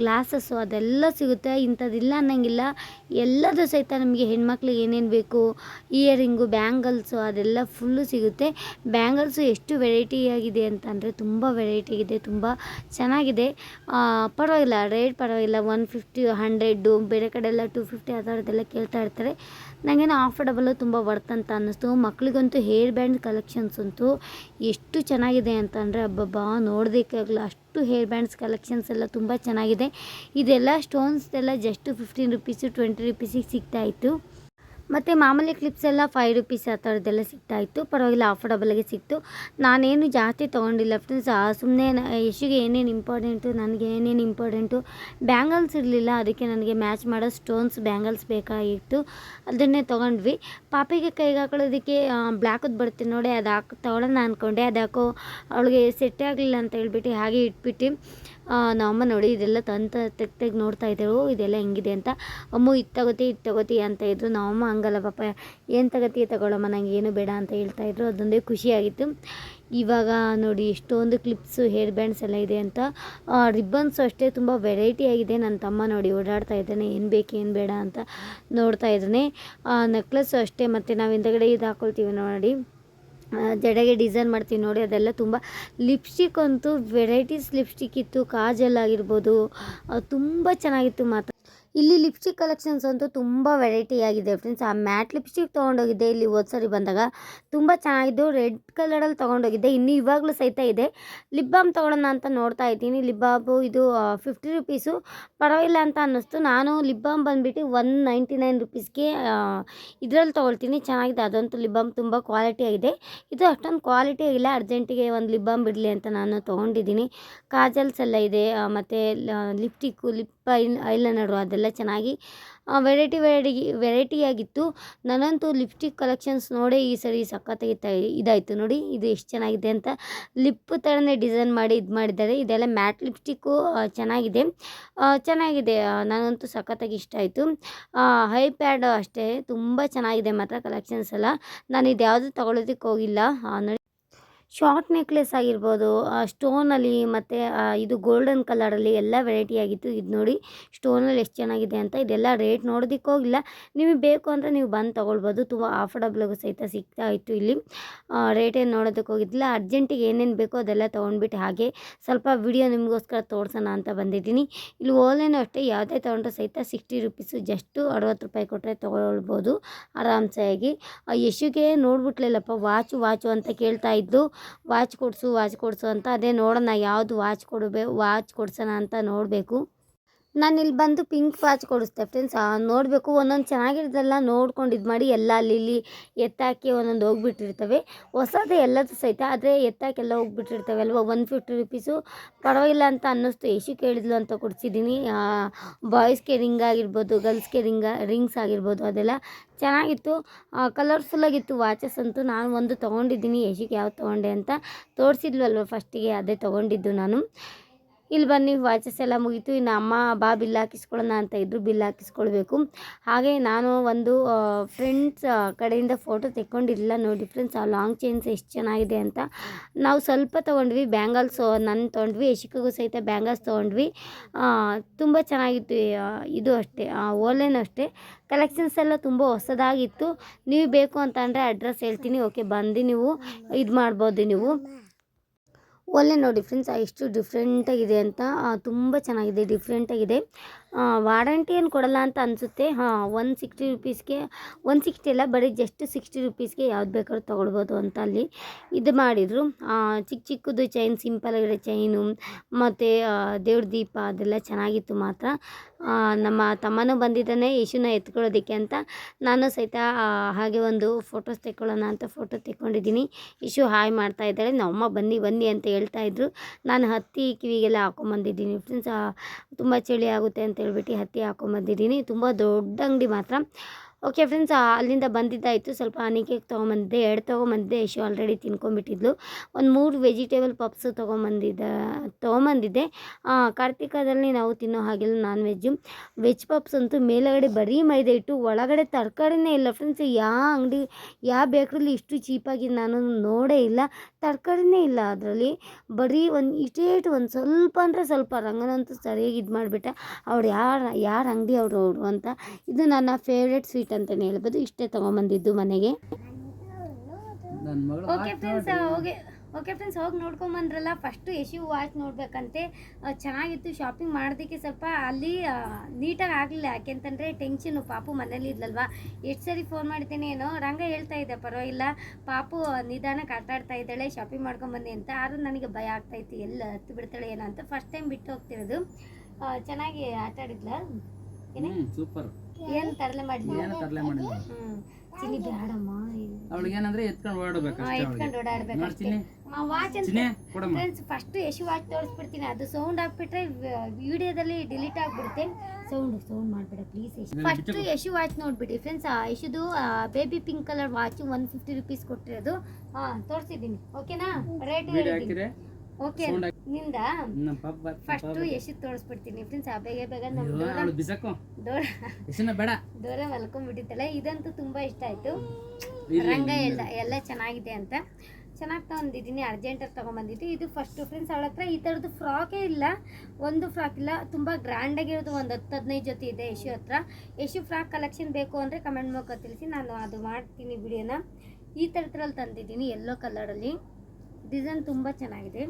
ಗ್ಲಾಸಸ್ಸು ಅದೆಲ್ಲ ಸಿಗುತ್ತೆ. ಇಂಥದ್ದಿಲ್ಲ ಅನ್ನಂಗಿಲ್ಲ. ಎಲ್ಲದೂ ಸಹಿತ ನಮಗೆ ಹೆಣ್ಮಕ್ಳಿಗೆ ಏನೇನು ಬೇಕು ಇಯರಿಂಗು ಬ್ಯಾಂಗಲ್ಸು ಅದೆಲ್ಲ ಫುಲ್ಲು ಸಿಗುತ್ತೆ. ಬ್ಯಾಂಗಲ್ಸು ಎಷ್ಟು ವೆರೈಟಿ ಆಗಿದೆ ಅಂತಂದರೆ ತುಂಬ ವೆರೈಟಿ ಇದೆ ತುಂಬ ಚೆನ್ನಾಗಿದೆ. ಪರವಾಗಿಲ್ಲ ರೇಟ್ ಪರವಾಗಿಲ್ಲ ಒನ್ ಫಿಫ್ಟಿ ಹಂಡ್ರೆಡ್ಡು ಬೇರೆ ಕಡೆ ಎಲ್ಲ ಟು ಫಿಫ್ಟಿ ಆ ಥರದ್ದೆಲ್ಲ ಕೇಳ್ತಾ ಇರ್ತಾರೆ. ನನಗೇನು ಆಫರ್ಡಬಲ್ಲು ತುಂಬ ವರ್ತ್ ಅಂತ ಅನ್ನಿಸ್ತು. ಮಕ್ಳಿಗಂತೂ ಹೇರ್ ಬ್ಯಾಂಡ್ ಕಲೆಕ್ಷನ್ಸ್ ಅಂತೂ ಎಷ್ಟು ಚೆನ್ನಾಗಿದೆ ಅಂತಂದರೆ, ಅಬ್ಬಬ್ಬಾ, ನೋಡೋದಕ್ಕಾಗಲ್ಲ. ಅಷ್ಟು ಹೇರ್ ಬ್ಯಾಂಡ್ಸ್ ಕಲೆಕ್ಷನ್ಸ್ ಎಲ್ಲ ತುಂಬ ಚೆನ್ನಾಗಿದೆ. ಇದೆಲ್ಲ ಸ್ಟೋನ್ಸ್ ಎಲ್ಲ ಜಸ್ಟ್ ಫಿಫ್ಟೀನ್ ರುಪೀಸು ಟ್ವೆಂಟಿ ರುಪೀಸಿಗೆ ಸಿಗ್ತಾ ಇತ್ತು. ಮತ್ತು ಮಾಮೂಲಿ ಕ್ಲಿಪ್ಸ್ ಎಲ್ಲ ಫೈವ್ ರುಪೀಸ್ ಆ ಥರದ್ದೆಲ್ಲ ಸಿಗ್ತಾ ಇತ್ತು ಪರವಾಗಿಲ್ಲ ಆಫರ್ಡಬಲ್ಗೆ ಸಿಕ್ತು. ನಾನೇನು ಜಾಸ್ತಿ ತೊಗೊಂಡಿಲ್ಲ ಫ್ರೆಂಡ್ಸ್ ಸುಮ್ಮನೆ ಯಶಿಗೆ ಏನೇನು ಇಂಪಾರ್ಟೆಂಟು ನನಗೆ ಏನೇನು ಇಂಪಾರ್ಟೆಂಟು ಬ್ಯಾಂಗಲ್ಸ್ ಇರಲಿಲ್ಲ. ಅದಕ್ಕೆ ನನಗೆ ಮ್ಯಾಚ್ ಮಾಡೋ ಸ್ಟೋನ್ಸ್ ಬ್ಯಾಂಗಲ್ಸ್ ಬೇಕಾಗಿತ್ತು. ಅದನ್ನೇ ತೊಗೊಂಡ್ವಿ. ಪಾಪಿಗೆ ಕೈಗೆ ಹಾಕೊಳ್ಳೋದಕ್ಕೆ ಬ್ಲ್ಯಾಕದ್ದು ಬರುತ್ತೆ ನೋಡಿ. ಅದು ಹಾಕಿ, ತೊಗೊಳೋಣ ಅಂದ್ಕೊಂಡೆ ಅದು ಹಾಕೋ, ಅವಳಿಗೆ ಸೆಟ್ ಆಗಲಿಲ್ಲ ಅಂತ ಹೇಳ್ಬಿಟ್ಟು ಹಾಗೆ ಇಟ್ಬಿಟ್ಟು ನಮ್ಮಮ್ಮ ನೋಡಿ ಇದೆಲ್ಲ ತಂತ ತೆಗ್ ತೆಗ್ದು ನೋಡ್ತಾ ಇದ್ದೆವು ಇದೆಲ್ಲ ಹೆಂಗಿದೆ ಅಂತ. ಅಮ್ಮ, ಇದು ತಗೋತಿ ಇದು ತಗೋತಿ ಅಂತ ಇದ್ರು. ನಮ್ಮಮ್ಮ ಹಂಗಲ್ಲ ಪಾಪ. ಏನು ತಗೋತಿ ತಗೊಳಮ್ಮ, ನಂಗೆ ಏನು ಬೇಡ ಅಂತ ಹೇಳ್ತಾ ಇದ್ರು. ಅದೊಂದೇ ಖುಷಿಯಾಗಿತ್ತು. ಇವಾಗ ನೋಡಿ ಎಷ್ಟೊಂದು ಕ್ಲಿಪ್ಸು, ಹೇರ್ ಬ್ಯಾಂಡ್ಸ್ ಎಲ್ಲ ಇದೆ ಅಂತ. ರಿಬ್ಬನ್ಸು ಅಷ್ಟೇ ತುಂಬ ವೆರೈಟಿ ಆಗಿದೆ. ನನ್ನ ತಮ್ಮ ನೋಡಿ ಓಡಾಡ್ತಾ ಇದ್ದಾನೆ. ಏನು ಬೇಕು, ಏನು ಬೇಡ ಅಂತ ನೋಡ್ತಾ ಇದ್ದಾನೆ. ನೆಕ್ಲೆಸ್ಸು ಅಷ್ಟೇ. ಮತ್ತು ನಾವು ಹಿಂದಗಡೆ ಇದು ಹಾಕ್ಕೊಳ್ತೀವಿ ನೋಡಿ. ಜಡೆಗೆ ಡಿಸೈನ್ ಮಾಡ್ತೀವಿ ನೋಡಿ, ಅದೆಲ್ಲ ತುಂಬ ಲಿಪ್ಸ್ಟಿಕ್ ಅಂತೂ ವೆರೈಟೀಸ್ ಲಿಪ್ಸ್ಟಿಕ್ ಇತ್ತು, ಕಾಜಲ್ ಆಗಿರ್ಬೋದು ತುಂಬ ಚೆನ್ನಾಗಿತ್ತು ಮಾತ್ರ. ಇಲ್ಲಿ ಲಿಪ್ಸ್ಟಿಕ್ ಕಲೆಕ್ಷನ್ಸ್ ಅಂತೂ ತುಂಬ ವೆರೈಟಿ ಆಗಿದೆ ಫ್ರೆಂಡ್ಸ್ ಆ ಮ್ಯಾಟ್ ಲಿಪ್ಸ್ಟಿಕ್ ತೊಗೊಂಡೋಗಿದ್ದೆ ಇಲ್ಲಿ ಹೋದ್ಸರಿ ಬಂದಾಗ. ತುಂಬ ಚೆನ್ನಾಗಿದ್ದು ರೆಡ್ ಕಲರಲ್ಲಿ ತೊಗೊಂಡೋಗಿದ್ದೆ. ಇನ್ನು ಇವಾಗಲೂ ಸಹಿತ ಇದೆ. ಲಿಪ್ ಬಾಮ್ ತೊಗೊಳೋಣ ಅಂತ ನೋಡ್ತಾ ಇದ್ದೀನಿ. ಲಿಪ್ ಬಾಬು ಇದು ಫಿಫ್ಟಿ ರುಪೀಸು ಪರವಾಗಿಲ್ಲ ಅಂತ ಅನ್ನಿಸ್ತು. ನಾನು ಲಿಪ್ ಬಾಮ್ ಬಂದುಬಿಟ್ಟು ಒನ್ ನೈಂಟಿ ನೈನ್ ರುಪೀಸ್ಗೆ ಇದರಲ್ಲಿ ತೊಗೊಳ್ತೀನಿ. ಚೆನ್ನಾಗಿದೆ. ಅದಂತೂ ಲಿಪ್ ಬಾಮ್ ತುಂಬ ಕ್ವಾಲಿಟಿ ಆಗಿದೆ. ಇದು ಅಷ್ಟೊಂದು ಕ್ವಾಲಿಟಿ ಆಗಿಲ್ಲ ಅರ್ಜೆಂಟಿಗೆ ಒಂದು ಲಿಪ್ ಬಾಮ್ ಬಿಡಲಿ ಅಂತ ನಾನು ತೊಗೊಂಡಿದ್ದೀನಿ. ಕಾಜಲ್ಸ್ ಎಲ್ಲ ಇದೆ ಮತ್ತು ಲಿಪ್ಟಿಕ್ಕು ಲಿಪ್ ಐಲ್, ಐಲೈನರು ಅದೆಲ್ಲ ಚೆನ್ನಾಗಿ ವೆರೈಟಿ ವೆರೈಟಿ ವೆರೈಟಿಯಾಗಿತ್ತು ನಾನಂತೂ ಲಿಪ್ಸ್ಟಿಕ್ ಕಲೆಕ್ಷನ್ಸ್ ನೋಡೇ ಈ ಸರಿ ಸಖತ್ತಾಗಿತ್ತ ಇದಾಯಿತು ನೋಡಿ, ಇದು ಎಷ್ಟು ಚೆನ್ನಾಗಿದೆ ಅಂತ. ಲಿಪ್ ಥರನೇ ಡಿಸೈನ್ ಮಾಡಿ ಇದು ಮಾಡಿದ್ದಾರೆ. ಇದೆಲ್ಲ ಮ್ಯಾಟ್ ಲಿಪ್ಸ್ಟಿಕ್ಕು ಚೆನ್ನಾಗಿದೆ. ಚೆನ್ನಾಗಿದೆ. ನನಗಂತೂ ಸಖತ್ತಾಗಿ ಇಷ್ಟ ಆಯಿತು. ಹೈ ಪ್ಯಾಡ್ ಅಷ್ಟೇ. ತುಂಬ ಚೆನ್ನಾಗಿದೆ ಮಾತ್ರ ಕಲೆಕ್ಷನ್ಸ್ ಎಲ್ಲ. ನಾನು ಇದು ಯಾವುದು ತೊಗೊಳೋದಕ್ಕೆ ಹೋಗಿಲ್ಲ. ನೋಡಿ. ಶಾರ್ಟ್ ನೆಕ್ಲೆಸ್ ಆಗಿರ್ಬೋದು ಸ್ಟೋನಲ್ಲಿ ಮತ್ತು ಇದು ಗೋಲ್ಡನ್ ಕಲರಲ್ಲಿ ಎಲ್ಲ ವೆರೈಟಿ ಆಗಿತ್ತು. ಇದು ನೋಡಿ ಸ್ಟೋನಲ್ಲಿ ಎಷ್ಟು ಚೆನ್ನಾಗಿದೆ ಅಂತ ಇದೆಲ್ಲ ರೇಟ್ ನೋಡೋದಕ್ಕೆ ಹೋಗಿಲ್ಲ. ನಿಮಗೆ ಬೇಕು ಅಂದರೆ ನೀವು ಬಂದು ತೊಗೊಳ್ಬೋದು. ತುಂಬ ಆಫರ್ಡಬಲ್ಗೂ ಸಹಿತ ಸಿಗ್ತಾ ಇತ್ತು ಇಲ್ಲಿ. ರೇಟ್ ಏನು ನೋಡೋದಕ್ಕೆ ಹೋಗಿದ್ದಿಲ್ಲ. ಅರ್ಜೆಂಟಿಗೆ ಏನೇನು ಬೇಕೋ ಅದೆಲ್ಲ ತೊಗೊಂಡ್ಬಿಟ್ಟು ಹಾಗೆ ಸ್ವಲ್ಪ ವಿಡಿಯೋ ನಿಮಗೋಸ್ಕರ ತೋರಿಸೋಣ ಅಂತ ಬಂದಿದ್ದೀನಿ. ಇಲ್ಲಿ ಓಲೇನೂ ಅಷ್ಟೇ, ಯಾವುದೇ ತೊಗೊಂಡ್ರೆ ಸಹಿತ ಸಿಕ್ಸ್ಟಿ ರುಪೀಸು ಜಸ್ಟು ಅರವತ್ತು ರೂಪಾಯಿ ಕೊಟ್ಟರೆ ತೊಗೊಳ್ಬೋದು. ಆರಾಮ್ಸೆಯಾಗಿ. ಯಶುಗೆ ನೋಡ್ಬಿಟ್ಲಿಲ್ಲಪ್ಪ ವಾಚು ವಾಚು ಅಂತ ಕೇಳ್ತಾ ಇದ್ದು ವಾಚ್ ಕೊಡಿಸು ವಾಚ್ ಕೊಡಿಸು ಅಂತ ಅದೇ ನೋಡೋಣ ಯಾವುದು ವಾಚ್ ಕೊಡಬೇ ವಾಚ್ ಕೊಡ್ಸೋಣ ಅಂತ ನೋಡಬೇಕು. ನಾನು ಇಲ್ಲಿ ಬಂದು ಪಿಂಕ್ ವಾಚ್ ಕೊಡಿಸ್ತೆ ಫ್ರೆಂಡ್ಸ್ ನೋಡಬೇಕು, ಒಂದೊಂದು ಚೆನ್ನಾಗಿರೋದೆಲ್ಲ ನೋಡ್ಕೊಂಡು ಇದು ಮಾಡಿ ಎಲ್ಲ ಅಲ್ಲಿ ಎತ್ತಾಕಿ ಒಂದೊಂದು ಹೋಗ್ಬಿಟ್ಟಿರ್ತವೆ. ಹೊಸದೇ ಎಲ್ಲದು ಸಹಿತ, ಆದರೆ ಎತ್ತಾಕೆಲ್ಲ ಹೋಗ್ಬಿಟ್ಟಿರ್ತವೆ ಅಲ್ವಾ? ಒನ್ ಫಿಫ್ಟಿ ರುಪೀಸು ಪರವಾಗಿಲ್ಲ ಅಂತ ಅನ್ನಿಸ್ತು. ಎಷ್ಟು ಕೇಳಿದ್ಲು ಅಂತ ಕೊಡಿಸಿದ್ದೀನಿ. ಬಾಯ್ಸ್ಗೆ ರಿಂಗ್ ಆಗಿರ್ಬೋದು ಗರ್ಲ್ಸ್ಗೆ ರಿಂಗ್ ರಿಂಗ್ಸ್ ಆಗಿರ್ಬೋದು, ಅದೆಲ್ಲ ಚೆನ್ನಾಗಿತ್ತು. ಕಲರ್ಫುಲ್ಲಾಗಿತ್ತು ವಾಚಸ್ ಅಂತೂ. ನಾನು ಒಂದು ತೊಗೊಂಡಿದ್ದೀನಿ. ಯಶಿಗೆ ಯಾವ್ದು ತೊಗೊಂಡೆ ಅಂತ ತೋರಿಸಿದ್ಲು ಅಲ್ವ ಫಸ್ಟಿಗೆ ಅದೇ ತೊಗೊಂಡಿದ್ದು ನಾನು. ಇಲ್ಲಿ ಬನ್ನಿ ವಾಚಸ್ ಎಲ್ಲ ಮುಗೀತು. ಇನ್ನು ಅಮ್ಮ ಬಾ ಬಿಲ್ ಹಾಕಿಸ್ಕೊಳ್ಳೋಣ ಅಂತ ಇದ್ದರು ಬಿಲ್ ಹಾಕಿಸ್ಕೊಳ್ಬೇಕು. ಹಾಗೆ ನಾನು ಒಂದು ಫ್ರೆಂಡ್ಸ್ ಕಡೆಯಿಂದ ಫೋಟೋ ತೆಕ್ಕೊಂಡಿರಲಿಲ್ಲ. ನೋಡಿ ಫ್ರೆಂಡ್ಸ್ ಆ ಲಾಂಗ್ ಚೈನ್ಸ್ ಎಷ್ಟು ಚೆನ್ನಾಗಿದೆ ಅಂತ. ನಾವು ಸ್ವಲ್ಪ ತೊಗೊಂಡ್ವಿ ಬ್ಯಾಂಗಲ್ಸ್ ನಾನು ತೊಗೊಂಡ್ವಿ. ಯಶಿಕಗೂ ಸಹಿತ ಬ್ಯಾಂಗಲ್ಸ್ ತೊಗೊಂಡ್ವಿ. ತುಂಬ ಚೆನ್ನಾಗಿತ್ತು ಇದು ಅಷ್ಟೇ ಓಲೆನೂ ಅಷ್ಟೇ. ಕಲೆಕ್ಷನ್ಸ್ ಎಲ್ಲ ತುಂಬ ಹೊಸದಾಗಿತ್ತು. ನೀವು ಬೇಕು ಅಂತ ಅಡ್ರೆಸ್ ಹೇಳ್ತೀನಿ. ಓಕೆ ಬಂದು ನೀವು ಇದು ಮಾಡ್ಬೋದು ನೀವು. ಒಳ್ಳೆ ನೋಡಿ ಫ್ರೆಂಡ್ಸ್ ಎಷ್ಟು ಡಿಫ್ರೆಂಟಾಗಿದೆ ಅಂತ ತುಂಬ ಚೆನ್ನಾಗಿದೆ ಡಿಫ್ರೆಂಟಾಗಿದೆ ವಾರಂಟಿ ಏನು ಕೊಡಲ್ಲ ಅಂತ ಅನಿಸುತ್ತೆ? ಹಾಂ ಒನ್ ಸಿಕ್ಸ್ಟಿ ರುಪೀಸ್ಗೆ ಒನ್ ಸಿಕ್ಸ್ಟಿ ಅಲ್ಲ, ಬರೀ ಜಸ್ಟ್ ಸಿಕ್ಸ್ಟಿ ರುಪೀಸ್ಗೆ ಯಾವ್ದು ಬೇಕಾದ್ರೂ ತೊಗೊಳ್ಬೋದು ಅಂತ ಅಲ್ಲಿ ಇದು ಮಾಡಿದರು. ಚಿಕ್ಕ ಚಿಕ್ಕದು ಚೈನ್ ಸಿಂಪಲ್ ಆಗಿರೋ ಚೈನು ಮತ್ತು ದೇವ್ರ ದೀಪ ಅದೆಲ್ಲ ಚೆನ್ನಾಗಿತ್ತು ಮಾತ್ರ. ನಮ್ಮ ತಮ್ಮನೂ ಬಂದಿದ್ದಾನೆ ಯಶುನ ಎತ್ಕೊಳ್ಳೋದಕ್ಕೆ ಅಂತ. ನಾನು ಸಹಿತ ಹಾಗೆ ಒಂದು ಫೋಟೋಸ್ ತೆಕ್ಕೊಳ್ಳೋಣ ಅಂತ ಫೋಟೋ ತೆಕ್ಕೊಂಡಿದ್ದೀನಿ. ಯಶು ಹಾಯ್ ಮಾಡ್ತಾ ಇದ್ದಾಳೆ. ನಮ್ಮಮ್ಮ ಬನ್ನಿ ಬನ್ನಿ ಅಂತ ಹೇಳ್ತಾ ಇದ್ರು. ನಾನು ಹತ್ತಿ ಕಿವಿಗೆಲ್ಲ ಹಾಕೊಂಬಂದಿದ್ದೀನಿ. ಫ್ರೆಂಡ್ಸ್ ತುಂಬ ಚಳಿ ಆಗುತ್ತೆ ಅಂತ ಹೇಳ್ಬಿಟ್ಟು ಹತ್ತಿ ಹಾಕೊಂಬಂದಿದ್ದೀನಿ ತುಂಬ ದೊಡ್ಡ ಅಂಗಡಿ ಮಾತ್ರ ಓಕೆ ಫ್ರೆಂಡ್ಸ್ ಅಲ್ಲಿಂದ ಬಂದಿದ್ದಾಯಿತು. ಸ್ವಲ್ಪ ಹನಿ ಕೇಕ್ ತೊಗೊಂಬಂದಿದ್ದೆ, ಎರಡು ತೊಗೊಂಬಂದಿದ್ದೆ ಯಶು ಆಲ್ರೆಡಿ ತಿನ್ಕೊಂಬಿಟ್ಟಿದ್ಲು ಒಂದು ಮೂರು ವೆಜಿಟೇಬಲ್ ಪಪ್ಸು ತೊಗೊಂಬಂದಿದ್ದ, ತೊಗೊಂಬಂದಿದ್ದೆ. ಕಾರ್ತಿಕದಲ್ಲಿ ನಾವು ತಿನ್ನೋ ಹಾಗೆಲ್ಲ ನಾನ್ ವೆಜ್ಜು ವೆಜ್ ಪಪ್ಸ್ ಅಂತೂ ಮೇಲುಗಡೆ ಬರೀ ಮೈದೆ ಇಟ್ಟು ಒಳಗಡೆ ತರಕಾರಿನೇ ಇಲ್ಲ ಫ್ರೆಂಡ್ಸ್ ಯಾವ ಅಂಗಡಿ ಯಾವ ಬೇಕ್ರಲ್ಲಿ ಇಷ್ಟು ಚೀಪಾಗಿ ನಾನು ನೋಡೇ ಇಲ್ಲ. ತರಕಾರಿನೇ ಇಲ್ಲ ಅದರಲ್ಲಿ. ಬರೀ ಒಂದು ಇಷ್ಟೇಟು ಒಂದು ಸ್ವಲ್ಪ ಅಂದರೆ ಸ್ವಲ್ಪ, ರಂಗನಂತೂ ಸರಿಯಾಗಿ ಇದು ಮಾಡಿಬಿಟ್ಟೆ ಅವ್ರು ಯಾರು ಯಾರು ಅಂಗಡಿ ಅವರು ಅವರು ಅಂತ. ಇದು ನನ್ನ ಫೇವ್ರೆಟ್ ಸ್ವೀಟ್ ಅಂತಲೇ ಹೇಳ್ಬೋದು. ಇಷ್ಟೇ ತೊಗೊಂಬಂದಿದ್ದು ಮನೆಗೆ. ನನ್ನ ಮಗಳು ಓಕೆ ಫ್ರೆಂಡ್ಸ್ ಹೋಗಿ ಓಕೆ ಫ್ರೆಂಡ್ಸ್ ಹೋಗಿ ನೋಡ್ಕೊಂಬಂದ್ರಲ್ಲ ಫಸ್ಟು ಯಶು ವಾಚ್ ನೋಡ್ಬೇಕಂತೆ ಚೆನ್ನಾಗಿತ್ತು ಶಾಪಿಂಗ್ ಮಾಡೋದಕ್ಕೆ ಸ್ವಲ್ಪ ಅಲ್ಲಿ ನೀಟಾಗಿ ಆಗಲಿಲ್ಲ. ಯಾಕೆಂತಂದರೆ ಟೆನ್ಷನು ಪಾಪು ಮನೇಲಿ ಇದ್ಲಲ್ವಾ? ಎಷ್ಟು ಸರಿ ಫೋನ್ ಮಾಡ್ತೀನಿ ಏನೋ? ರಂಗ ಹೇಳ್ತಾ ಇದ್ದೆ ಪರವಾಗಿಲ್ಲ. ಪಾಪು ನಿಧಾನಕ್ಕೆ ಆಟ ಆಡ್ತಾ ಇದ್ದಾಳೆ ಶಾಪಿಂಗ್ ಮಾಡ್ಕೊಂಬನ್ನಿ ಅಂತ. ಆದರೂ ನನಗೆ ಭಯ ಆಗ್ತಾಯಿತ್ತು. ಎಲ್ಲ ಹತ್ತು ಬಿಡ್ತಾಳೆ ಏನೋ ಅಂತ. ಫಸ್ಟ್ ಟೈಮ್ ಬಿಟ್ಟು ಹೋಗ್ತಿರೋದು. ಚೆನ್ನಾಗಿ ಆಟ ಆಡಿದ್ಲ ಏನೇ ಸೂಪರ್ ಏನು ತರಲೆ ಮಾಡಿದ್ಲ ಏನು ತರಲೆ ಮಾಡಿಲ್ಲ ಚಿನ್ನಿ ಬೇಡಮ್ಮ ಅವಳಿಗೆ ಏನಂದ್ರೆ ಎತ್ಕೊಂಡು ಓಡಾಡಬೇಕು ಎತ್ಕೊಂಡು ಓಡಾಡ್ಬೇಕು ವಾಚ್ ಚಿನ್ನಿ. ಕೊಡಮ್ಮ. ಫ್ರೆಂಡ್ಸ್ ಫಸ್ಟ್ ಯಶು ವಾಚ್ ತೋರಿಸ್ಬಿಡ್ತೀನಿ. ಅದು ಸೌಂಡ್ ಹಾಕ್ಬಿಟ್ರೆ ವಿಡಿಯೋದಲ್ಲಿ ಡಿಲೀಟ್ ಆಗ್ಬಿಡುತ್ತೆ. ಸೌಂಡ್ ಸೌಂಡ್ ಮಾಡಬೇಡ ಪ್ಲೀಸ್ ಫಸ್ಟ್ ಯಶು ವಾಚ್ ನೋಡ್ಬಿಡಿ. Friends ಯಶುದು baby pink colour watch one fifty rupees ಕೊಟ್ಟಿರೋದು. ಹಾಂ ತೋರಿಸಿದ್ದೀನಿ. ಓಕೆನಾ ರೇಟ್ ಹೇಳಿದ್ದೀನಿ ಓಕೆ ನಿಂದ ನಮ್ಮ ಪಾಪ ಫಸ್ಟು ಯಶು ತೋರಿಸ್ಬಿಡ್ತೀನಿ ಫ್ರೆಂಡ್ಸ್ ಬೇಗ ಬೇಗ ನಮ್ಮ ಡೋರ ಬಿಸಾಕು ಡೋರ ಎಷ್ಟನ್ನ ಬೇಡ. ಡೋರ ಮಲ್ಕೊಂಡ್ಬಿಟ್ಟಿದ್ದಾಳೆ ಇದಂತೂ ತುಂಬಾ ಇಷ್ಟ ಆಯ್ತು. ರಂಗ ಎಲ್ಲ ಎಲ್ಲ ಚೆನ್ನಾಗಿದೆ ಅಂತ. ಚೆನ್ನಾಗಿ ತಗೊಂಡಿದ್ದೀನಿ ಅರ್ಜೆಂಟಾಗಿ ತೊಗೊಂಬಂದಿದ್ದು. ಇದು ಫಸ್ಟು ಫ್ರೆಂಡ್ಸ್ ಅವಳ ಹತ್ರ ಈ ಥರದ್ದು ಫ್ರಾಕೇ ಇಲ್ಲ. ಒಂದು ಫ್ರಾಕ್ ಇಲ್ಲ ತುಂಬ ಗ್ರ್ಯಾಂಡಾಗಿರೋದು ಒಂದು ಹತ್ತು ಹದಿನೈದು ಜೊತೆ ಇದೆ ಯಶು ಹತ್ರ. ಯಶು ಫ್ರಾಕ್ ಕಲೆಕ್ಷನ್ ಬೇಕು ಅಂದರೆ ಕಮೆಂಟ್ ಮೂಲಕ ತಿಳಿಸಿ ನಾನು ಅದು ಮಾಡ್ತೀನಿ ವಿಡಿಯೋನ ಈ ಥರದ್ರಲ್ಲಿ ತಂದಿದ್ದೀನಿ ಯೆಲ್ಲೋ ಕಲರಲ್ಲಿ ಡಿಸೈನ್ ತುಂಬ ಚೆನ್ನಾಗಿದೆ.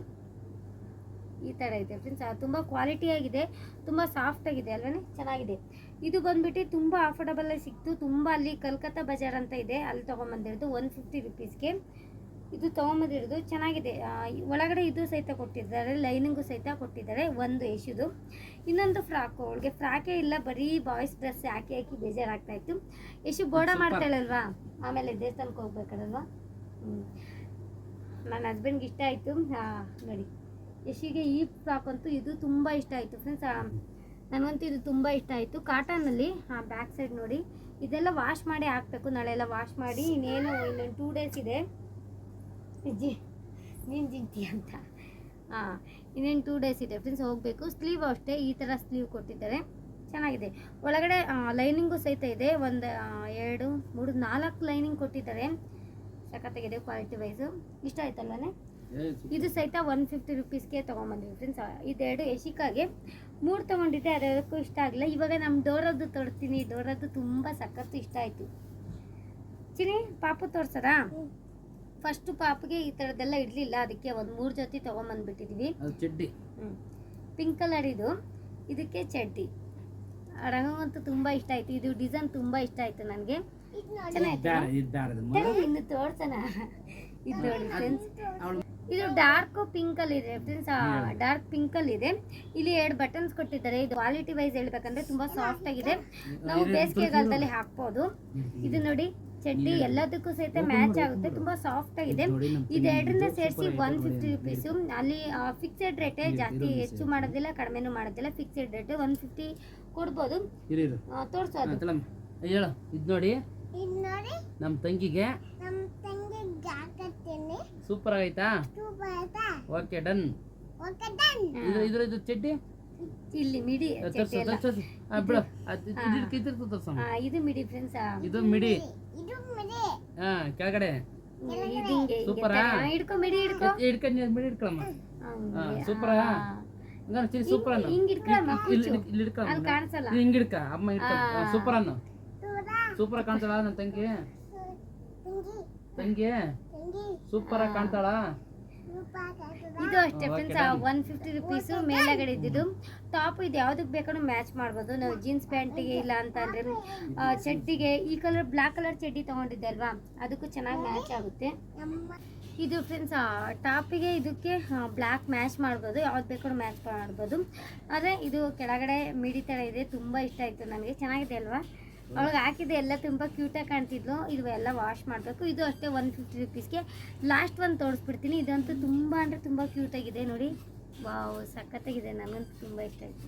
ಈ ಥರ ಇದೆ ಫ್ರೆಂಡ್ಸ್ ತುಂಬ ಕ್ವಾಲಿಟಿ ಆಗಿದೆ ತುಂಬ ಸಾಫ್ಟ್ ಆಗಿದೆ ಅಲ್ವೇ ಚೆನ್ನಾಗಿದೆ. ಇದು ಬಂದುಬಿಟ್ಟು ತುಂಬ ಅಫೋರ್ಡಬಲ್ ಸಿಕ್ತು. ತುಂಬ ಅಲ್ಲಿ ಕಲ್ಕತ್ತಾ ಬಜಾರ್ ಅಂತ ಇದೆ. ಅಲ್ಲಿ ತೊಗೊಂಬಂದಿರೋದು ಒನ್ ಫಿಫ್ಟಿ ರುಪೀಸ್ಗೆ ಇದು ತೊಗೊಂಬಂದಿರೋದು ಚೆನ್ನಾಗಿದೆ. ಒಳಗಡೆ ಇದು ಸಹಿತ ಕೊಟ್ಟಿದ್ದಾರೆ ಲೈನಿಂಗು ಸಹಿತ ಕೊಟ್ಟಿದ್ದಾರೆ ಒಂದು ಯಶುದು ಇನ್ನೊಂದು ಫ್ರಾಕು. ಅವಳಿಗೆ ಫ್ರಾಕೇ ಇಲ್ಲ ಬರೀ ಬಾಯ್ಸ್ ಡ್ರೆಸ್ ಹಾಕಿ ಹಾಕಿ ಬೇಜಾರಾಗ್ತಾ ಇತ್ತು. ಯಶು ಬೋಡ. ಮಾಡ್ತಾಳಲ್ವಾ ಆಮೇಲೆ ದೇವಸ್ಥಾನಕ್ಕೆ ಹೋಗ್ಬೇಕಲ್ವಾ? ಹ್ಞೂ ನನ್ನ ಹಸ್ಬೆಂಡ್ಗೆ ಇಷ್ಟ ಆಯಿತು. ನೋಡಿ. ಯಶಿಗೆ ಈ ಫ್ರಾಕ್ ಅಂತೂ ಇದು ತುಂಬ ಇಷ್ಟ ಆಯಿತು ಫ್ರೆಂಡ್ಸ್ ನನಗಂತೂ ಇದು ತುಂಬ ಇಷ್ಟ ಆಯಿತು. ಕಾಟನಲ್ಲಿ ಹಾಂ ಬ್ಯಾಕ್ ಸೈಡ್ ನೋಡಿ. ಇದೆಲ್ಲ ವಾಶ್ ಮಾಡಿ ಹಾಕಬೇಕು. ನಾಳೆ ಎಲ್ಲ ವಾಶ್ ಮಾಡಿ, ಇನ್ನೇನು, ಇನ್ನೊಂದು ಟೂ ಡೇಸ್ ಇದೆ. ಜಿ, ನೀನು ಜಿಂತಿ ಅಂತ. ಹಾಂ ಇನ್ನೇನು ಟೂ ಡೇಸ್ ಇದೆ ಫ್ರೆಂಡ್ಸ್ ಹೋಗಬೇಕು. ಸ್ಲೀವ್ ಅಷ್ಟೇ. ಈ ಥರ ಸ್ಲೀವ್ ಕೊಟ್ಟಿದ್ದಾರೆ. ಚೆನ್ನಾಗಿದೆ. ಒಳಗಡೆ ಲೈನಿಂಗು ಸಹಿತ ಇದೆ. ಒಂದು ಎರಡು, ಮೂರು, ನಾಲ್ಕು ಲೈನಿಂಗ್ ಕೊಟ್ಟಿದ್ದಾರೆ. ಸಖತ್ತಾಗಿದೆ ಕ್ವಾಲಿಟಿ ವೈಸು ಇಷ್ಟ super. ಇದು ಸಹಿತ ಒನ್ ಫಿಫ್ಟಿ ರುಪೀಸ್ಗೆ ತೊಗೊಂಬಂದ್ವಿ ಫ್ರೆಂಡ್ಸ್ ಇದೆರಡು ಯಶಿಕಾಗೆ ಮೂರು ತೊಗೊಂಡಿದ್ದೆ ಅದಕ್ಕೂ ಇಷ್ಟ ಆಗಲಿಲ್ಲ. ಇವಾಗ ನಮ್ಮ ಡೋರದ್ದು ತೊಡ್ತೀನಿ. ಡೋರದ್ದು ತುಂಬ ಸಖತ್ತು ಇಷ್ಟ ಆಯಿತು. ಚಿನಿ ಪಾಪು ತೋರ್ಸರಾ ಫಸ್ಟು ಪಾಪಗೆ ಈ ಥರದ್ದೆಲ್ಲ ಇಡಲಿಲ್ಲ. ಅದಕ್ಕೆ ಒಂದು ಮೂರು ಜೊತೆ ತೊಗೊಂಬಂದ್ಬಿಟ್ಟಿದ್ವಿ. ಅದು ಚಡ್ಡಿ. ಪಿಂಕ್ ಕಲರ್ ಇದು. ಇದಕ್ಕೆ ಚಡ್ಡಿ. ರಂಗಂತೂ ತುಂಬ ಇಷ್ಟ ಆಯಿತು. ಇದು ಡಿಸೈನ್ ತುಂಬ ಇಷ್ಟ ಆಯಿತು ನನಗೆ. ಚೆನ್ನಾಗಿತ್ತು. ಇನ್ನು ತೋರ್ಸೋಣ. ಇದು ನೋಡಿ ಫ್ರೆಂಡ್ಸ್ ಇದು ಡಾರ್ಕ್ ಪಿಂಕ್ ಅಲ್ಲಿ ಇದೆ ಫ್ರೆಂಡ್ಸ್ ಡಾರ್ಕ್ ಪಿಂಕ್ ಅಲ್ಲಿ ಇದೆ. ಇಲ್ಲಿ ಎರಡು ಬಟನ್ಸ್ ಕೊಟ್ಟಿದ್ದಾರೆ. ಇದು ಕ್ವಾಲಿಟಿ ವೈಸ್ ಹೇಳ್ಬೇಕಂದ್ರೆ ತುಂಬಾ ಸಾಫ್ಟ್ ಆಗಿದೆ. ನಾವು ಬೇಸಿಗೆಗಾಲದಲ್ಲಿ ಹಾಕ್ಬೋದು. ಇದು ನೋಡಿ ಚಡ್ಡಿ ಎಲ್ಲದಕ್ಕೂ ಸಹಿತ ಮ್ಯಾಚ್ ಆಗುತ್ತೆ. ತುಂಬಾ ಸಾಫ್ಟ್ ಆಗಿದೆ. ಇದು ಎರಡರಿಂದ ಇದೆರಡನ್ನ ಸೇರಿಸಿ ಒನ್ ಫಿಫ್ಟಿ ರುಪೀಸು ಅಲ್ಲಿ ಫಿಕ್ಸೆಡ್ ರೇಟೇ ಜಾಸ್ತಿ ಹೆಚ್ಚು ಮಾಡೋದಿಲ್ಲ ಕಡಿಮೆನೂ ಮಾಡೋದಿಲ್ಲ. ಫಿಕ್ಸೆಡ್ ರೇಟ್ ಒನ್ ಫಿಫ್ಟಿ ಕೊಡ್ಬೋದು. ತೋರಿಸೋದು ಇದು ನೋಡಿ. ನೋಡಿ. ನಮ್ಮ ತಂಗಿಗೆ ಸೂಪರ್ ಆಗೈತಾ ತೂಬಾದ ಓಕೆ ಡನ್ ಓಕೆ ಡನ್ ಇದು ಇದ್ರ ಇದು ಚಡ್ಡಿ ಇಲ್ಲಿ ಮಿಡಿ ತರ್ಸು ಚಡ್ಡಿ ಎಲ್ಲ ತರ್ಸು ಆ, ಬಿಡು ಅದು ಇದ್ರದ್ದು ತರ್ಸಮ್ಮ ಆ, ಇದು ಮಿಡಿ ಫ್ರೆಂಡ್ಸ್ ಇದು ಮಿಡಿ ಇದು ಮನೆ ಹಾ ಕೆಳಗಡೆ ಇದು ಹಿಂಗೆ ಸೂಪರಾ? ಹಿಡ್ಕೊ ಮಿಡಿ ಹಿಡ್ಕೊ ಹಿಡ್ಕೊಂಡು ಮಿಡಿ ಹಿಡ್ಕೊಳಮ್ಮ ಹಾ, ಸೂಪರಾ? ಹಂಗಾರೆ ಚಿರಿ ಸೂಪರ್ ಅನ್ನು ಹಿಂಗ್ ಹಿಡ್ಕೊಳಮ್ಮ ಇಲ್ಲಿ ಇಲ್ಲಿ- ಇಲ್ಲಿ ಹಿಡ್ಕೊಳಮ್ಮ ಅಲ್ಲಿ ಕಾಣಿಸಲ್ಲ ಹಿಂಗ್ ಹಿಡ್ಕ ಅಮ್ಮ ಹಿಡ್ಕ ಆ. ಸೂಪರ್ ಅನ್ನು ತೂರ ಸೂಪರ್ ಕಾಣ್ತಾಳ ನನ್ನ ತಂಗಿ ತಂಗಿ ತಂಗಿ ತಂಗಿ ಸೂಪರ್ ಆಗಿ ಕಾಣ್ತಾಳ? ಇದು ಅಷ್ಟೇ ಫ್ರೆಂಡ್ಸ್ ಆ ಒನ್ ಫಿಫ್ಟಿ ರುಪೀಸು ಮೇಲೆಗಡೆ ಇದ್ದಿದ್ದು. ಟಾಪ್ ಇದು ಯಾವುದಕ್ಕೆ ಬೇಕಾದ್ರೂ ಮ್ಯಾಚ್ ಮಾಡ್ಬೋದು. ನಾವು ಜೀನ್ಸ್ ಪ್ಯಾಂಟಿಗೆ ಇಲ್ಲ ಅಂತ ಅಂದ್ರೆ ಚಡ್ಡಿಗೆ ಈ ಕಲರ್ ಬ್ಲಾಕ್ ಕಲರ್ ಚಡ್ಡಿ ತಗೊಂಡಿದ್ದೆ ಅಲ್ವಾ ಅದಕ್ಕೂ ಚೆನ್ನಾಗಿ ಮ್ಯಾಚ್ ಆಗುತ್ತೆ. ಇದು ಫ್ರೆಂಡ್ಸ್ ಟಾಪಿಗೆ ಇದಕ್ಕೆ ಬ್ಲ್ಯಾಕ್ ಮ್ಯಾಚ್ ಮಾಡ್ಬೋದು. ಯಾವ್ದು ಬೇಕಾದ್ರೂ ಮ್ಯಾಚ್ ಮಾಡ್ಬೋದು. ಆದರೆ ಇದು ಕೆಳಗಡೆ ಮಿಡಿ ಥರ ಇದೆ. ತುಂಬ ಇಷ್ಟ ಆಯಿತು ನನಗೆ ಚೆನ್ನಾಗಿದೆ ಅಲ್ವಾ? ಅವಳಿಗೆ ಹಾಕಿದೆ ಎಲ್ಲ ತುಂಬ ಕ್ಯೂಟಾಗಿ ಕಾಣ್ತಿದ್ಲು. ಇದು ಎಲ್ಲ ವಾಶ್ ಮಾಡಬೇಕು. ಇದು ಅಷ್ಟೇ ಒನ್ ಫಿಫ್ಟಿ ರುಪೀಸ್ಗೆ ಲಾಸ್ಟ್ ಒಂದು ತೋರಿಸ್ಬಿಡ್ತೀನಿ. ಇದಂತೂ ತುಂಬ ಅಂದರೆ ತುಂಬ ಕ್ಯೂಟಾಗಿದೆ ನೋಡಿ. ವಾವ್ ಸಖತ್ತಾಗಿದೆ. ನನಗಂತೂ ತುಂಬ ಇಷ್ಟ ಆಯಿತು.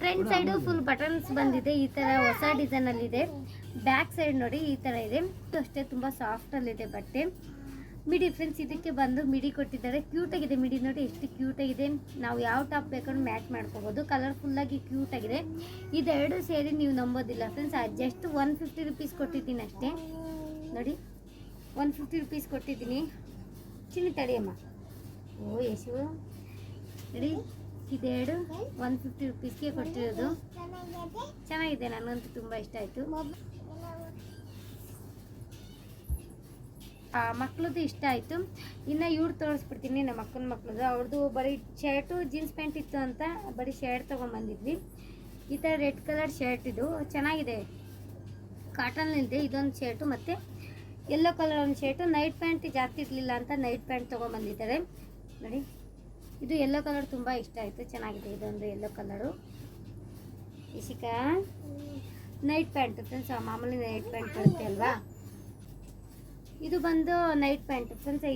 ಫ್ರಂಟ್ ಸೈಡು ಫುಲ್ ಬಟನ್ಸ್ ಬಂದಿದೆ. ಈ ಥರ ಹೊಸ ಡಿಸೈನಲ್ಲಿದೆ ಬ್ಯಾಕ್ ಸೈಡ್ ನೋಡಿ ಈ ಥರ ಇದೆ. ಇದು ಅಷ್ಟೇ ತುಂಬ ಸಾಫ್ಟಲ್ಲಿದೆ ಬಟ್ಟೆ. ಮಿಡಿ ಫ್ರೆಂಡ್ಸ್ ಇದಕ್ಕೆ ಬಂದು ಮಿಡಿ ಕೊಟ್ಟಿದ್ದಾರೆ. ಕ್ಯೂಟಾಗಿದೆ ಮಿಡಿ. ನೋಡಿ ಎಷ್ಟು ಕ್ಯೂಟಾಗಿದೆ ನಾವು ಯಾವ ಟಾಪ್ ಬೇಕಾದ್ರೂ ಮ್ಯಾಚ್ ಮಾಡ್ಕೋಬೋದು. ಕಲರ್ಫುಲ್ಲಾಗಿ ಕ್ಯೂಟಾಗಿದೆ ಇದೆರಡು ಸೇರಿ ನೀವು ನಂಬೋದಿಲ್ಲ friends just one fifty rupees ಕೊಟ್ಟಿದ್ದೀನಿ ಅಷ್ಟೇ. ನೋಡಿ ಒನ್ ಫಿಫ್ಟಿ ರುಪೀಸ್ ಕೊಟ್ಟಿದ್ದೀನಿ. ಚಿನ್ನಿ ತಡಿಯಮ್ಮ ಓ ಯಶು ನೋಡಿ, ಇದೆರಡು ಒನ್ ಫಿಫ್ಟಿ ರುಪೀಸ್ಗೆ ಕೊಟ್ಟಿರೋದು. ಚೆನ್ನಾಗಿದೆ. ನನಗಂತೂ ತುಂಬ ಇಷ್ಟ ಆಯಿತು. ಮಕ್ಳದ್ದು ಇಷ್ಟ ಆಯಿತು. ಇನ್ನು ಇವ್ರು ತೋರಿಸ್ಬಿಡ್ತೀನಿ ನಮ್ಮ ಅಕ್ಕನ ಮಕ್ಳದ್ದು. ಅವ್ರದ್ದು ಬರೀ ಶರ್ಟು ಜೀನ್ಸ್ ಪ್ಯಾಂಟ್ ಇತ್ತು ಅಂತ ಬರೀ ಶರ್ಟ್ ತೊಗೊಂಬಂದಿದ್ವಿ. ಈ ಥರ ರೆಡ್ ಕಲರ್ ಶರ್ಟ್ ಇದು. ಚೆನ್ನಾಗಿದೆ. ಕಾಟನ್ನಲ್ಲಿದೆ ಇದೊಂದು ಶರ್ಟು ಮತ್ತು ಯೆಲ್ಲೋ ಕಲರ್ ಒಂದು ಶರ್ಟು ನೈಟ್ ಪ್ಯಾಂಟ್ ಜಾಸ್ತಿ ಇರಲಿಲ್ಲ ಅಂತ ನೈಟ್ ಪ್ಯಾಂಟ್ ತೊಗೊಂಬಂದಿದ್ದಾರೆ. ನೋಡಿ. ಇದು ಯೆಲ್ಲೋ ಕಲರ್ ತುಂಬ ಇಷ್ಟ ಆಯಿತು. ಚೆನ್ನಾಗಿದೆ ಇದೊಂದು yellow colour Ishika night pant friends ಮಾಮೂಲಿ ನೈಟ್ ಪ್ಯಾಂಟ್ ಬರುತ್ತೆ ಅಲ್ವಾ? ಇದು ಬಂದು ನೈಟ್ ಪ್ಯಾಂಟ್ ಫ್ರೆಂಡ್ಸ್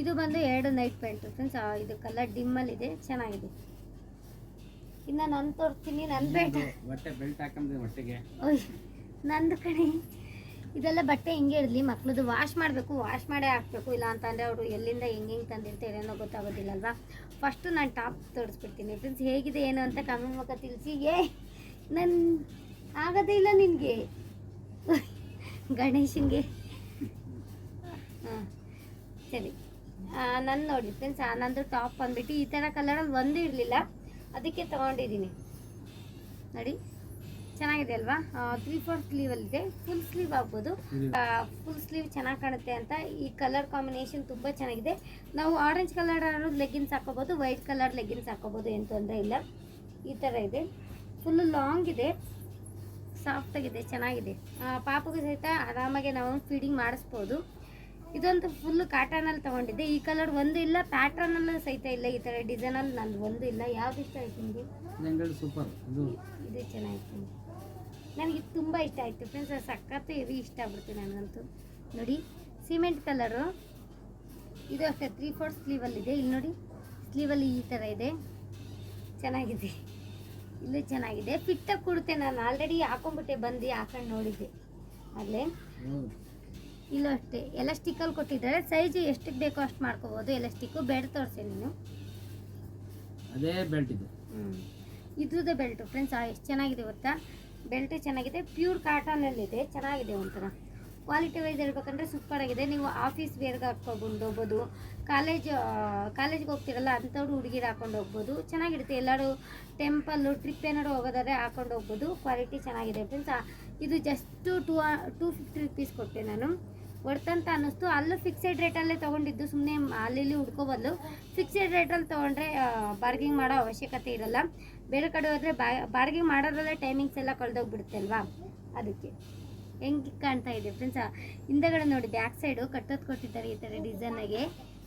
ಇದು ಬಂದು ಎರಡು ನೈಟ್ ಪ್ಯಾಂಟ್ ಫ್ರೆಂಡ್ಸ್ ಇದು ಕಲರ್ ಡಿಮ್ಮಲ್ಲಿದೆ ಚೆನ್ನಾಗಿದೆ. ಇನ್ನು ನಾನು ತೋರಿಸ್ತೀನಿ ನನ್ನ ಬೆಲ್ಟ್ ನಂದು ಕಣೆ. ಇದೆಲ್ಲ ಬಟ್ಟೆ ಹಿಂಗೆ ಇರಲಿ ಮಕ್ಳದ್ದು ವಾಶ್ ಮಾಡಬೇಕು ವಾಶ್ ಮಾಡೇ ಹಾಕ್ಬೇಕು. ಇಲ್ಲ ಅಂತಂದರೆ ಅವರು ಎಲ್ಲಿಂದ ಹೆಂಗೆ ಹೆಂಗೆ ತಂದಿರ್ತಾರೆ ಏನೋ ಗೊತ್ತಾಗೋದಿಲ್ಲ ಅಲ್ವಾ ಫಸ್ಟು ನಾನು ಟಾಪ್ ತೋರಿಸ್ಬಿಡ್ತೀನಿ. ಫ್ರೆಂಡ್ಸ್ ಹೇಗಿದೆ ಏನು ಅಂತ ಕಮೆಂಟ್ ಮೂಲಕ ತಿಳಿಸಿ. ಏ ನನ್ನ ಆಗೋದೇ ಇಲ್ಲ ನಿನಗೆ. ಗಣೇಶನಿಗೆ. ಹಾಂ ಸರಿ. ನನ್ನ ನೋಡಿ ಫ್ರೆಂಡ್ಸ್ ನಂದು ಟಾಪ್ ಬಂದ್ಬಿಟ್ಟು ಈ ಥರ ಕಲರಲ್ಲಿ ಒಂದು ಇರಲಿಲ್ಲ. ಅದಕ್ಕೆ ತೊಗೊಂಡಿದ್ದೀನಿ. ನೋಡಿ. ಚೆನ್ನಾಗಿದೆ ಅಲ್ವಾ? ತ್ರೀ ಫೋರ್ ಸ್ಲೀವಲ್ಲಿದೆ ಫುಲ್ ಸ್ಲೀವ್ ಆಗ್ಬೋದು. ಫುಲ್ ಸ್ಲೀವ್ ಚೆನ್ನಾಗಿ ಕಾಣುತ್ತೆ ಅಂತ ಈ ಕಲರ್ ಕಾಂಬಿನೇಷನ್ ತುಂಬ ಚೆನ್ನಾಗಿದೆ. ನಾವು ಆರೆಂಜ್ ಕಲರ್ ಲೆಗ್ಗಿನ್ಸ್ ಹಾಕೋಬೋದು ವೈಟ್ ಕಲರ್ ಲೆಗ್ಗಿನ್ಸ್ ಹಾಕೋಬೋದು ಏನು ತೊಂದರೆ ಇಲ್ಲ. ಈ ಥರ ಇದೆ. ಫುಲ್ಲು ಲಾಂಗ್ ಇದೆ. ಸಾಫ್ಟಾಗಿದೆ ಚೆನ್ನಾಗಿದೆ. ಪಾಪಗೂ ಸಹಿತ ಆರಾಮಾಗಿ ನಾವು ಫೀಡಿಂಗ್ ಮಾಡಿಸ್ಬೋದು. ಇದೊಂದು ಫುಲ್ ಕಾಟನಲ್ಲಿ ತಗೊಂಡಿದ್ದೆ. ಈ ಕಲರ್ ಒಂದು ಇಲ್ಲ ಪ್ಯಾಟ್ರನಲ್ಲೂ ಸಹಿತ ಇಲ್ಲ ಈ ಥರ ಡಿಸೈನಲ್ಲಿ ನಂದು ಒಂದು ಇಲ್ಲ. ಯಾವ್ದು ಇಷ್ಟ ಆಯ್ತು ನಿಮಗೆ? ಸೂಪರ್ ಇದು ಇದು ಚೆನ್ನಾಗಿತ್ತು. ನನಗೆ ತುಂಬ ಇಷ್ಟ ಆಯಿತು ಫ್ರೆಂಡ್ಸ್ ಸಖತ್ತು ಇದು ಇಷ್ಟ ಆಗ್ಬಿಡ್ತು ನನಗಂತೂ. ನೋಡಿ ಸಿಮೆಂಟ್ ಕಲರು ಇದು ಅಷ್ಟೇ ತ್ರೀ ಫೋರ್ ಸ್ಲೀವಲ್ಲಿದೆ ಇಲ್ಲಿ ನೋಡಿ ಸ್ಲೀವಲ್ಲಿ ಈ ಥರ ಇದೆ. ಚೆನ್ನಾಗಿದೆ. ಇಲ್ಲೂ ಚೆನ್ನಾಗಿದೆ. ಫಿಟ್ಟಾಗಿ ಕೊಡುತ್ತೆ. ನಾನು ಆಲ್ರೆಡಿ ಹಾಕೊಂಡ್ಬಿಟ್ಟೆ ಬಂದು ಹಾಕೊಂಡು ನೋಡಿದ್ದೆ. ಅಲ್ಲೇ. ಇಲ್ಲೂ ಅಷ್ಟೇ ಎಲಾಸ್ಟಿಕಲ್ಲಿ ಕೊಟ್ಟಿದ್ದಾರೆ. ಸೈಜು ಎಷ್ಟಕ್ಕೆ ಬೇಕೋ ಅಷ್ಟು ಮಾಡ್ಕೋಬೋದು. ಎಲಾಸ್ಟಿಕ್ಕು ಬೆಲ್ಟ್ ತೋರಿಸಿ ನೀನು. ಅದೇ ಬೆಲ್ಟ್ ಇದು. ಹ್ಞೂ ಇದ್ರದ್ದು ಬೆಲ್ಟು ಫ್ರೆಂಡ್ಸ್ ಎಷ್ಟು ಚೆನ್ನಾಗಿದೆ ಗೊತ್ತಾ? ಬೆಲ್ಟು ಚೆನ್ನಾಗಿದೆ ಪ್ಯೂರ್ ಕಾಟನಲ್ಲಿದೆ ಚೆನ್ನಾಗಿದೆ ಒಂಥರ. ಕ್ವಾಲಿಟಿ ವೈಸ್ ಹೇಳ್ಬೇಕಂದ್ರೆ ಸೂಪರ್ ಆಗಿದೆ. ನೀವು ಆಫೀಸ್ ವೇರ್ಗೆ ಹಾಕ್ಕೊಂಡು ಹೋಗ್ಬೋದು ಕಾಲೇಜ್ ಕಾಲೇಜ್ಗೆ ಹೋಗ್ತಿರಲ್ಲ ಅಂಥವ್ರು ಹುಡುಗಿರು ಹಾಕೊಂಡು ಹೋಗ್ಬೋದು. ಚೆನ್ನಾಗಿರುತ್ತೆ. ಎಲ್ಲರೂ ಟೆಂಪಲ್ಲು ಟ್ರಿಪ್ ಏನಾದ್ರು ಹೋಗೋದಾದ್ರೆ ಹಾಕೊಂಡು ಹೋಗ್ಬೋದು. ಕ್ವಾಲಿಟಿ ಚೆನ್ನಾಗಿದೆ ಫ್ರೆಂಡ್ಸ್ ಇದು just two two fifty rupees ಕೊಟ್ಟೆ ನಾನು. ಹೊಡ್ತಂತ ಅನ್ನಿಸ್ತು. ಅಲ್ಲೂ ಫಿಕ್ಸೆಡ್ ರೇಟಲ್ಲೇ ತೊಗೊಂಡಿದ್ದು. ಸುಮ್ಮನೆ ಅಲ್ಲಿ ಇಲ್ಲಿ ಹುಡ್ಕೋಬದಲು ಫಿಕ್ಸೆಡ್ ರೇಟಲ್ಲಿ ತೊಗೊಂಡ್ರೆ ಬಾರ್ಗಿಂಗ್ ಮಾಡೋ ಅವಶ್ಯಕತೆ ಇರಲ್ಲ. ಬೇರೆ ಕಡೆ ಹೋದರೆ ಬಾರ್ಗಿಂಗ್ ಮಾಡೋದ್ರಲ್ಲೇ ಟೈಮಿಂಗ್ಸ್ ಎಲ್ಲ ಕಳೆದೋಗ್ಬಿಡುತ್ತೆ ಅಲ್ವಾ? ಅದಕ್ಕೆ. ಹೆಂಗೆ ಕಾಣ್ತಾ ಇದೆ ಫ್ರೆಂಡ್ಸ್ ಹಿಂದಗಡೆ ನೋಡಿ ಬ್ಯಾಕ್ ಸೈಡು ಕಟ್ಟೋದು ಕೊಟ್ಟಿದ್ದಾರೆ ಈ ಥರ ಡಿಸೈನಾಗೆ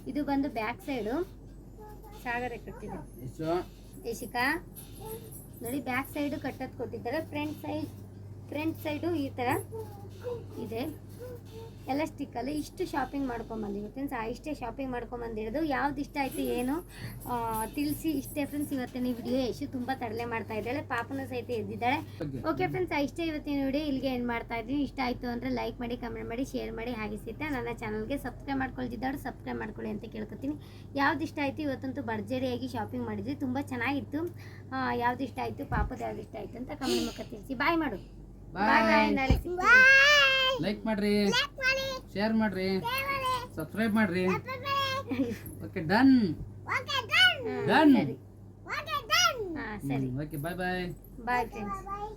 ಇದು ಬಂದು ಬ್ಯಾಕ್ ಸೈಡು ಸಾಗರ ಕಟ್ಟಿದೆ. ಯಶಿಕಾ ನೋಡಿ ಬ್ಯಾಕ್ ಸೈಡು ಕಟ್ಟೋದು ಕೊಟ್ಟಿದ್ದಾರೆ. ಫ್ರಂಟ್ ಸೈಡ್ ಫ್ರಂಟ್ ಸೈಡು ಈ ಥರ ಇದೆ. ಎಲ್ಲ ಸ್ಟಿಕ್ಕಲ್ಲಿ ಇಷ್ಟು ಶಾಪಿಂಗ್ ಮಾಡ್ಕೊಂಬಂದಿವಿ. ಫ್ರೆಂಡ್ಸ್ ಇಷ್ಟೇ ಶಾಪಿಂಗ್ ಮಾಡ್ಕೊಂಬಂದಿರೋದು ಯಾವ್ದು ಇಷ್ಟ ಆಯಿತು ಏನು ಆ, ತಿಳಿಸಿ ಇಷ್ಟೇ ಫ್ರೆಂಡ್ಸ್ ಇವತ್ತಿನ ವಿಡಿಯೋ ಯಶು ತುಂಬ ತಡಲೆ ಮಾಡ್ತಾ ಇದ್ದಾಳೆ ಪಾಪನ ಸಹಿತ ಎದ್ದಿದ್ದಾಳೆ. ಓಕೆ ಫ್ರೆಂಡ್ಸ್ ಇಷ್ಟೇ ಇವತ್ತಿನ ವಿಡಿಯೋ ಇಲ್ಲಿಗೆ ಏನು ಮಾಡ್ತಾ ಇದ್ದೀನಿ. ಇಷ್ಟ ಆಯಿತು ಅಂದರೆ ಲೈಕ್ ಮಾಡಿ ಕಮೆಂಟ್ ಮಾಡಿ ಶೇರ್ ಮಾಡಿ ಹಾಗೆ ಸಹಿತ ನನ್ನ ಚಾನಲ್ಗೆ ಸಬ್ಸ್ಕ್ರೈಬ್ ಮಾಡ್ಕೊಳ್ತಿದ್ದಾడు ಸಬ್ಸ್ಕ್ರೈಬ್ ಮಾಡ್ಕೊಳ್ಳಿ ಅಂತ ಕೇಳ್ಕೊತೀನಿ. ಯಾವ್ದು ಇಷ್ಟ ಆಯಿತು ಇವತ್ತಂತೂ ಭರ್ಜರಿಯಾಗಿ ಶಾಪಿಂಗ್ ಮಾಡಿದ್ವಿ ತುಂಬ ಚೆನ್ನಾಗಿತ್ತು. ಆ, ಯಾವ್ದು ಇಷ್ಟ ಆಯಿತು ಪಾಪದ ಯಾವ್ದು ಇಷ್ಟ ಆಯಿತು ಅಂತ ಕಮೆಂಟ್ ಮುಖ ತಿಳಿಸಿ. ಬಾಯ್ ಮಾಡು. ಬಾಯ್ ಬಾಯ್ ನಾಳೆ ಬಾಯ್ ಲೈಕ್ ಮಾಡ್ರಿ. ಲೈಕ್ ಮಾಡಿ. ಶೇರ್ ಮಾಡ್ರಿ. ಶೇರ್ ಮಾಡಿ. ಸಬ್ಸ್ಕ್ರೈಬ್ ಮಾಡ್ರಿ. ಸಬ್ಸ್ಕ್ರೈಬ್ ಮಾಡಿ. ಓಕೆ ಡನ್ ಓಕೆ ಡನ್ ಹಾ, Done. ಸರಿ. ಓಕೆ ಡನ್ ಹಾಂ ಸರಿ. Okay bye bye bye friends bye